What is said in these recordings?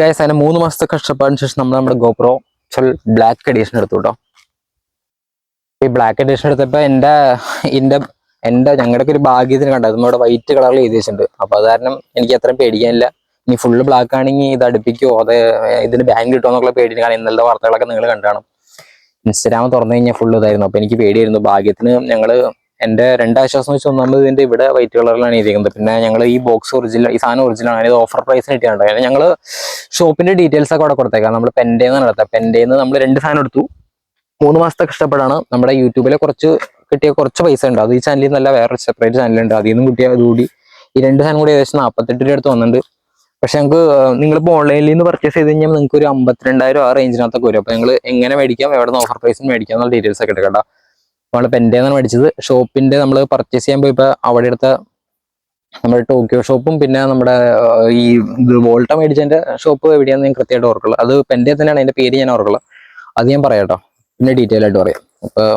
Guys അതിന് മൂന്ന് മാസത്തെ കഷ്ടപ്പാടിന് ശേഷം നമ്മൾ നമ്മുടെ ഗോപ്രോ ഫുൾ ബ്ലാക്ക് എഡീഷൻ എടുത്തു കേട്ടോ ഈ ബ്ലാക്ക് എഡീഷൻ എടുത്തപ്പോൾ എന്റെ എന്റെ എന്റെ ഞങ്ങളുടെ ഒരു ഭാഗ്യത്തിന് കണ്ടത് നമ്മുടെ വൈറ്റ് കളറിൽ എഴുതി അപ്പോൾ അപ്പൊ അത് കാരണം എനിക്ക് അത്രയും പേടിക്കാനില്ല ഇനി ഫുള്ള് ബ്ലാക്ക് ആണെങ്കിൽ ഇത് അടുപ്പിക്കുമോ അത് ഇതിന് ബാൻ കിട്ടുമോ എന്നുള്ള പേടി. കാരണം ഇന്നലത്തെ വാർത്തകളൊക്കെ നിങ്ങൾ കണ്ടാണ്. ഇൻസ്റ്റാഗ്രാം തുറന്നു കഴിഞ്ഞാൽ ഫുള്ള് ഇതായിരുന്നു. അപ്പോൾ എനിക്ക് പേടിയായിരുന്നു. ഭാഗ്യത്തിന് എന്റെ രണ്ടാശ്വാസം വെച്ച് ഒന്നാമത് ഇതിന്റെ ഇവിടെ വൈറ്റ് കളറിലാണ് ഇരിക്കുന്നത് പിന്നെ ഞങ്ങൾ ഈ ബോക്സ് ഒറിജിനൽ ഈ സാധനം ഒറിജിനൽ ആണ്. ഇത് ഓഫർ പ്രൈസിന് കിട്ടിയാണ് കാരണം ഞങ്ങൾ ഷോപ്പിന്റെ ഡീറ്റെയിൽസ് ഒക്കെ അവിടെ കൊടുത്തേക്കാം. നമ്മൾ പെൻഡേന്ന് നടത്താം പെൻഡേന്ന് നമ്മൾ രണ്ട് സാധനം എടുത്തു. മൂന്ന് മാസത്തെ കഷ്ടപ്പെടാണ് നമ്മുടെ യൂട്യൂബിലെ കുറച്ച് കിട്ടിയ കുറച്ച് പൈസ ഉണ്ട്. അത് ഈ ചാനലിൽ നല്ല വേറെ സെപ്പറേറ്റ് ചാനലുണ്ട് അതിൽ നിന്നും കിട്ടിയ അതുകൂടി ഈ രണ്ട് സാധനം കൂടി ഏകദേശം നാൽപ്പത്തെട്ട് രൂപ അടുത്ത് വന്നിട്ടുണ്ട്. പക്ഷെ ഞങ്ങൾക്ക് നിങ്ങളിപ്പോൾ ഓൺലൈനിൽ നിന്ന് പർച്ചേസ് ചെയ്ത് കഴിഞ്ഞാൽ നിങ്ങൾക്ക് ഒരു അമ്പത്തിരണ്ടായിരം ആ റേഞ്ചിനകത്തൊക്കെ വരും. അപ്പോൾ നിങ്ങൾ എങ്ങനെ മേടിക്കാം എവിടെ നിന്ന് ഓഫർ പ്രൈസിന് മേടിക്കാം എന്നുള്ള ഡീറ്റെയിൽസ് ഒക്കെ എടുക്കട്ടെ കേട്ടോ. നമ്മൾ പെൻഡേന്നാണ് മേടിച്ചത്. ഷോപ്പിന്റെ നമ്മൾ പർച്ചേസ് ചെയ്യാൻ പോയപ്പോൾ അവിടെ അടുത്ത നമ്മുടെ ടോക്കിയോ ഷോപ്പും പിന്നെ നമ്മുടെ ഈ വോൾട്ട മേടിച്ചതിന്റെ ഷോപ്പ് എവിടെയാണെന്ന് ഞാൻ കൃത്യമായിട്ട് ഓർക്കുള്ളൂ. അത് പെന്റെ തന്നെയാണ് അതിന്റെ പേര് ഞാൻ ഓർക്കുള്ളൂ. അത് ഞാൻ പറയാട്ടോ പിന്നെ ഡീറ്റെയിൽ ആയിട്ട് പറയാം. അപ്പോൾ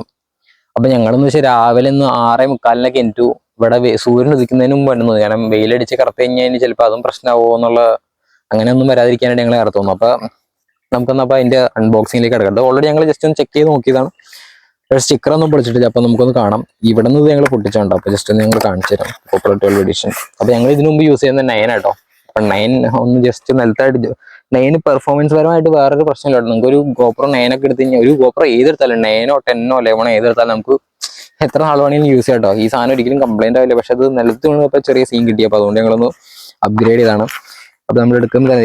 അപ്പൊ ഞങ്ങളെന്ന് വെച്ചാൽ രാവിലെ ഒന്ന് ആറേ മുക്കാലിനൊക്കെ എനിറ്റു ഇവിടെ സൂര്യൻ ഉദിക്കുന്നതിന് മുമ്പ് വരുന്നത് കാരണം വെയിലടിച്ച് കറുത്ത് കഴിഞ്ഞാൽ ചിലപ്പോൾ അതും പ്രശ്നമാവോ എന്നുള്ള അങ്ങനെയൊന്നും വരാതിരിക്കാനായിട്ട് ഞങ്ങൾ കറുത്തുന്നു അപ്പൊ നമുക്കൊന്ന് അപ്പോൾ അതിന്റെ അൺബോക്സിംഗിലേക്ക് കിടക്കാം. ഓൾറെഡി ഞങ്ങൾ ജസ്റ്റ് ഒന്ന് ചെക്ക് ചെയ്ത് നോക്കിയതാണ്. സ്റ്റിക്കർ ഒന്നും പൊളിച്ചിട്ടില്ല അപ്പൊ നമുക്കൊന്ന് കാണാം. ഇവിടെ നിന്ന് ഞങ്ങൾ പൊട്ടിച്ചുണ്ട്? അപ്പൊ ജസ്റ്റ് ഒന്ന് ഞങ്ങൾ കാണിച്ചു തരാം. കോപ്പർ ട്വൽവ് എഡിഷൻ അപ്പൊ ഞങ്ങൾ ഇതിനു മുമ്പ് യൂസ് ചെയ്യുന്ന നയൻ ആട്ടോ അപ്പൊ നയൻ ഒന്ന് ജസ്റ്റ് നിലത്തായിട്ട് നയൻ പെർഫോമൻസ് പരമായിട്ട് വേറൊരു പ്രശ്നമില്ല നിങ്ങൾക്ക് ഒരു ഗോപ്രോ ഒക്കെ എടുത്ത് കഴിഞ്ഞാൽ ഒരു ഗോപ്രോ ഏതെടുത്താലും നയനോ ടെന്നോ ലെവനോ ഏതെടുത്താലും നമുക്ക് എത്ര നാൾ വേണമെങ്കിലും യൂസ് ചെയ്യാം കേട്ടോ ഈ സാധനം ഒരിക്കലും കംപ്ലൈന്റ് ആവില്ല. പക്ഷെ അത് നിലത്ത് വീണപ്പോൾ ചെറിയ സീൻ കിട്ടി അപ്പൊ അതുകൊണ്ട് ഞങ്ങളൊന്ന് അപ്ഗ്രേഡ് ചെയ്താണ്. അപ്പൊ നമ്മൾ എടുക്കുമ്പോൾ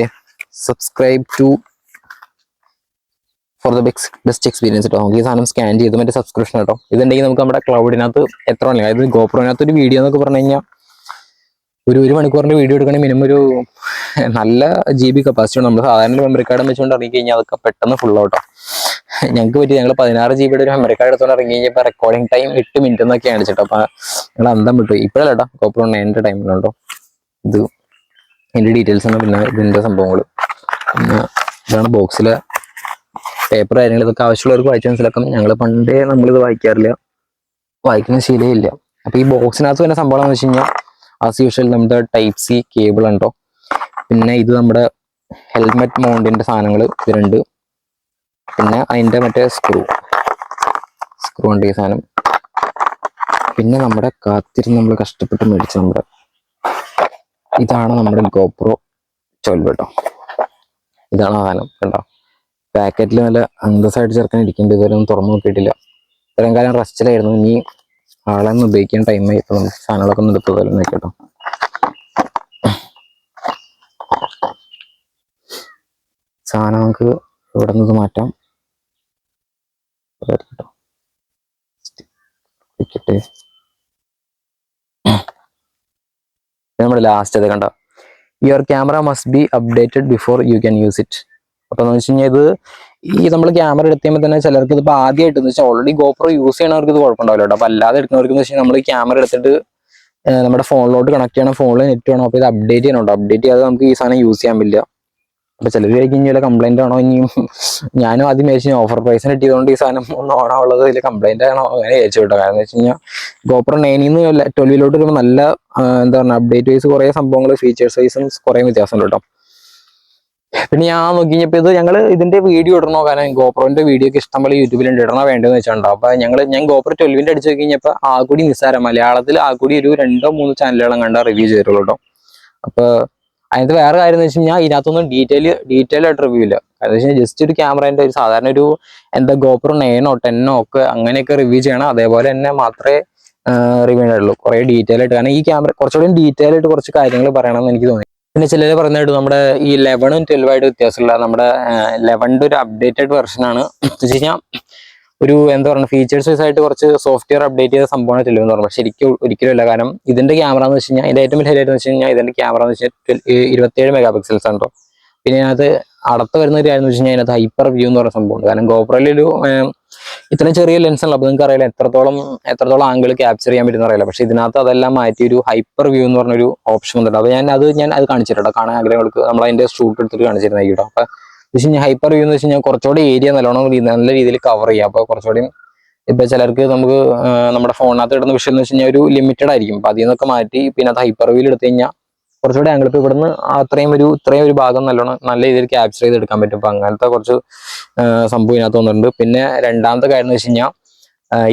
സബ്സ്ക്രൈബ് ടു ഫോർ ദ ബെക്സ് ബെസ്റ്റ് എക്സ്പീരിയൻസ് കേട്ടോ നമുക്ക് ഈ സാധനം സ്കാൻ ചെയ്ത് മറ്റേ സബ്സ്ക്രിപ്ഷൻ കേട്ടോ ഇതുണ്ടെങ്കിൽ നമുക്ക് നമ്മുടെ ക്ലൗഡിനകത്ത് എത്ര മണി അതായത് ഗോപ്രോനകത്ത് ഒരു വീഡിയോ എന്നൊക്കെ പറഞ്ഞു കഴിഞ്ഞാൽ ഒരു ഒരു മണിക്കൂറിന്റെ വീഡിയോ എടുക്കണമെങ്കിൽ മിനിമം ഒരു നല്ല ജി ബി കപ്പാസിറ്റി നമ്മൾ സാധാരണ മെമ്മറി കാർഡ് വെച്ചുകൊണ്ട് ഇറങ്ങി കഴിഞ്ഞാൽ അതൊക്കെ പെട്ടെന്ന് ഫുൾ ഔട്ടോ ഞങ്ങൾക്ക് പറ്റി ഞങ്ങൾ പതിനാറ് ജി ബിയുടെ ഒരു മെമ്മറി കാർഡ് എടുത്തുകൊണ്ട് ഇറങ്ങി കഴിഞ്ഞപ്പോൾ റെക്കോർഡിംഗ് ടൈം എട്ട് മിനിറ്റ് എന്നൊക്കെയാണ് ചേട്ടോ. അപ്പോൾ ഞങ്ങൾ അന്തം വിട്ടു. ഇപ്പോഴല്ല കേട്ടോ ഗോപ്രോ നയന്റെ ടൈമിലുണ്ടോ ഇത് എന്റെ ഡീറ്റെയിൽസ് ആണ് പിന്നെ ഇതിന്റെ സംഭവങ്ങൾ പിന്നെ ഇതാണ് ബോക്സിലെ പേപ്പർ കാര്യങ്ങൾ ഇതൊക്കെ ആവശ്യമുള്ളവർക്ക് വായിച്ച് മനസ്സിലാക്കും ഞങ്ങൾ പണ്ടേ നമ്മളിത് വായിക്കാറില്ല. വായിക്കുന്ന ശീലയില്ല ഇല്ല. അപ്പൊ ഈ ബോക്സിനകത്ത് തന്നെ സംഭവം എന്ന് വെച്ച് കഴിഞ്ഞാൽ ആസ് യൂഷ്വൽ നമ്മുടെ ടൈപ്പ് സി കേബിൾ ഉണ്ടോ? പിന്നെ ഇത് നമ്മുടെ ഹെൽമെറ്റ് മൗണ്ടിന്റെ സാധനങ്ങൾ ഇതിലുണ്ട് പിന്നെ അതിന്റെ മറ്റേ സ്ക്രൂ സ്ക്രൂ ഉണ്ട് ഈ സാധനം. പിന്നെ നമ്മുടെ കാത്തിരുന്ന് നമ്മൾ കഷ്ടപ്പെട്ട് മേടിച്ച നമ്മുടെ ഇതാണ് നമ്മുടെ ഗോപ്രോ കേട്ടോ ഇതാണ് സാധനം കണ്ടോ? പാക്കറ്റിൽ നല്ല അന്തസ്സായിട്ട് ചേർക്കാൻ ഇരിക്കുന്നുണ്ട്. ഇതുവരെ ഒന്നും തുറന്നു നോക്കിയിട്ടില്ല. ഇത്രയും കാലം റസ്റ്റിലായിരുന്നു. ഇനി ആളെ ഒന്ന് ഉപയോഗിക്കാൻ ടൈമായി ഇപ്പൊ സാധനങ്ങളൊക്കെ ഒന്ന് എടുത്തു പോലെ നോക്കട്ടോ സാധനം നമുക്ക് ഇവിടെ നിന്ന് മാറ്റാം. നമ്മുടെ ലാസ്റ്റ് അത് കണ്ടോ? Your camera must be updated before you can use it അപ്പൊ എന്ന് വെച്ച് കഴിഞ്ഞാൽ ഇത് ഈ നമ്മൾ ക്യാമറ എടുത്ത് കഴിയുമ്പോൾ തന്നെ ചിലർക്ക് ഇതിപ്പോൾ ആദ്യമായിട്ട് എന്ന് വെച്ചാൽ ഓൾറെഡി ഗോപ്രോ യൂസ് ചെയ്യണവർക്ക് ഇത് കുഴപ്പമുണ്ടാവില്ല അപ്പൊ അല്ലാതെ എടുക്കുന്നവർക്ക് വെച്ചാൽ നമ്മൾ ക്യാമറ എടുത്തിട്ട് നമ്മുടെ ഫോണിലോട്ട് കണക്ട് ചെയ്യണം ഫോണിൽ നെറ്റ് വേണം. അപ്പോൾ ഇത് അപ്ഡേറ്റ് ചെയ്യണോ അപ്ഡേറ്റ് ചെയ്യാതെ നമുക്ക് ഈ സാധനം യൂസ് ചെയ്യാൻ പറ്റില്ല. അപ്പൊ ചിലർ കഴിക്കും കംപ്ലൈന്റ് ആണോ? ഇനിയും ഞാനും ആദ്യം വിചാരിച്ചു ഓഫർ പ്രൈസിന് കിട്ടിയതുകൊണ്ട് ഈ സാധനം ഒന്ന് ഓണാവുള്ളത് ഇതിൽ കംപ്ലൈന്റ് ആണോ? അങ്ങനെ ചോദിച്ചു കേട്ടോ. കാരണം വെച്ച് കഴിഞ്ഞാൽ ഗോപ്രോ നയനിൽ നിന്ന് ട്വൽവിലോട്ട് വരുമ്പോൾ നല്ല എന്താ പറയുക അപ്ഡേറ്റ് വൈസ് കുറേ സംഭവങ്ങൾ ഫീച്ചേഴ്സ് വൈസും കുറേ വ്യത്യാസമുണ്ട് കേട്ടോ. പിന്നെ ഞാൻ നോക്കി കഴിഞ്ഞപ്പോൾ ഇത് ഞങ്ങൾ ഇതിന്റെ വീഡിയോ ഇടണോ? കാരണം ഗോപ്രോന്റെ വീഡിയോ ഒക്കെ ഇഷ്ടംപോലെ യൂട്യൂബിൽ ഇടണോ വേണ്ടതെന്ന് വെച്ചിട്ടുണ്ടോ? അപ്പൊ ഞങ്ങൾ ഞാൻ ഗോപ്രോ ട്വൽവിന്റെ അടിച്ചു നോക്കി കഴിഞ്ഞപ്പോൾ ആ കൂടി നിസ്സാരം. മലയാളത്തിൽ ആ കൂടി ഒരു രണ്ടോ മൂന്നോ ചാനലുകളും കണ്ട റിവ്യൂ ചെയ്തിട്ടുള്ളൂ കേട്ടോ അപ്പൊ അതിനകത്ത് വേറെ കാര്യം എന്ന് വെച്ചാൽ ഞാൻ ഇതിനകത്തൊന്നും ഡീറ്റെയിൽ ഡീറ്റെയിൽ ആയിട്ട് റിവ്യൂ ഇല്ല. കാരണം വെച്ചാൽ ജസ്റ്റ് ഒരു ക്യാമറേന്റെ ഒരു സാധാരണ ഒരു എന്താ ഗോപ്രോ നയനോ ടെന്നോ ഒക്കെ അങ്ങനെയൊക്കെ റിവ്യൂ ചെയ്യണം അതേപോലെ തന്നെ മാത്രമേ റിവ്യൂ ഉണ്ടായിട്ടുള്ളൂ കുറെ ഡീറ്റെയിൽ ആയിട്ട്. കാരണം ഈ ക്യാമറ കുറച്ചുകൂടി ഡീറ്റെയിൽ ആയിട്ട് കുറച്ച് കാര്യങ്ങൾ പറയണമെന്ന് എനിക്ക് തോന്നി. പിന്നെ ചിലർ പറഞ്ഞിട്ട് നമ്മുടെ ഈ ലെവണും ട്വൽവായിട്ട് വ്യത്യാസമില്ല. നമ്മുടെ ലെവന്റെ ഒരു അപ്ഡേറ്റഡ് വെർഷൻ ആണ്. എന്ന് വെച്ച് കഴിഞ്ഞാൽ ഒരു എന്താ പറയുക ഫീച്ചേഴ്സ് വൈസ് ആയിട്ട് കുറച്ച് സോഫ്റ്റ്വെയർ അപ്ഡേറ്റ് ചെയ്ത സംഭവമാണ് ട്വൽവ് എന്ന് പറയുന്നത്. ശരിക്കും ഒരിക്കലും ഇല്ല കാരണം ഇതിന്റെ ക്യാമറ എന്ന് വെച്ച് കഴിഞ്ഞാൽ ഇതിന്റെ ഏറ്റവും വലിയ ഹൈലൈറ്റ് എന്ന് വെച്ച് കഴിഞ്ഞാൽ ഇതിന്റെ ക്യാമറ എന്ന് വെച്ചാൽ ഇരുപത്തേഴ് മെഗാ പിക്സൽസ് ആണ് കേട്ടോ പിന്നെ അതിനകത്ത് അടുത്ത് വരുന്ന ഒരു കാര്യം വെച്ച് കഴിഞ്ഞാൽ അതിനകത്ത് ഹൈപ്പർ വ്യൂ എന്ന് പറയുന്ന സംഭവമുണ്ട്. കാരണം ഗോപ്രോയിലൊരു ഇത്രയും ചെറിയ ലെൻസ് ഉള്ളൂ നിങ്ങൾക്ക് അറിയില്ല എത്രത്തോളം എത്രത്തോളം ആംഗിൾ ക്യാപ്ചർ ചെയ്യാൻ പറ്റുന്ന അറിയില്ല പക്ഷെ ഇതിനകത്ത് അതെല്ലാം മാറ്റി ഒരു ഹൈപ്പർ വ്യൂ എന്ന് പറഞ്ഞൊരു ഓപ്ഷൻ വന്നിട്ടുണ്ട്. അപ്പൊ ഞാൻ അത് ഞാൻ അത് കാണിച്ചിട്ടോ കാണാൻ ആഗ്രഹങ്ങൾക്ക് നമ്മൾ അതിന്റെ ഷൂട്ട് എടുത്തിട്ട് കാണിച്ചിരുന്നു കേട്ടോ. അപ്പൊ വെച്ച് ഹൈപ്പർ വ്യൂ എന്ന് വെച്ച് കഴിഞ്ഞാൽ കുറച്ചുകൂടി ഏരിയ നല്ലോണം നല്ല രീതിയിൽ കവർ ചെയ്യാം. അപ്പൊ കുറച്ചുകൂടി ഇപ്പൊ ചിലർക്ക് നമുക്ക് നമ്മുടെ ഫോണിനകത്ത് ഇടുന്ന വിഷയം എന്ന് വെച്ച് കഴിഞ്ഞാൽ ഒരു ലിമിറ്റഡ് ആയിരിക്കും. അപ്പൊ അതിൽ നിന്നൊക്കെ മാറ്റി പിന്നെ അത് ഹൈപ്പർ വ്യൂയിൽ എടുത്തു കഴിഞ്ഞാൽ കുറച്ചുകൂടി ആംഗിൾ ഇപ്പോൾ ഇവിടുന്ന് അത്രയും ഒരു ഇത്രയും ഒരു ഭാഗം നല്ലോണം നല്ല രീതിയിൽ ക്യാപ്ചർ ചെയ്ത് എടുക്കാൻ പറ്റും. അപ്പൊ അങ്ങനത്തെ കുറച്ച് സംഭവം ഇതിനകത്ത് വന്നിട്ടുണ്ട്. പിന്നെ രണ്ടാമത്തെ കാര്യം എന്ന് വെച്ച് കഴിഞ്ഞാൽ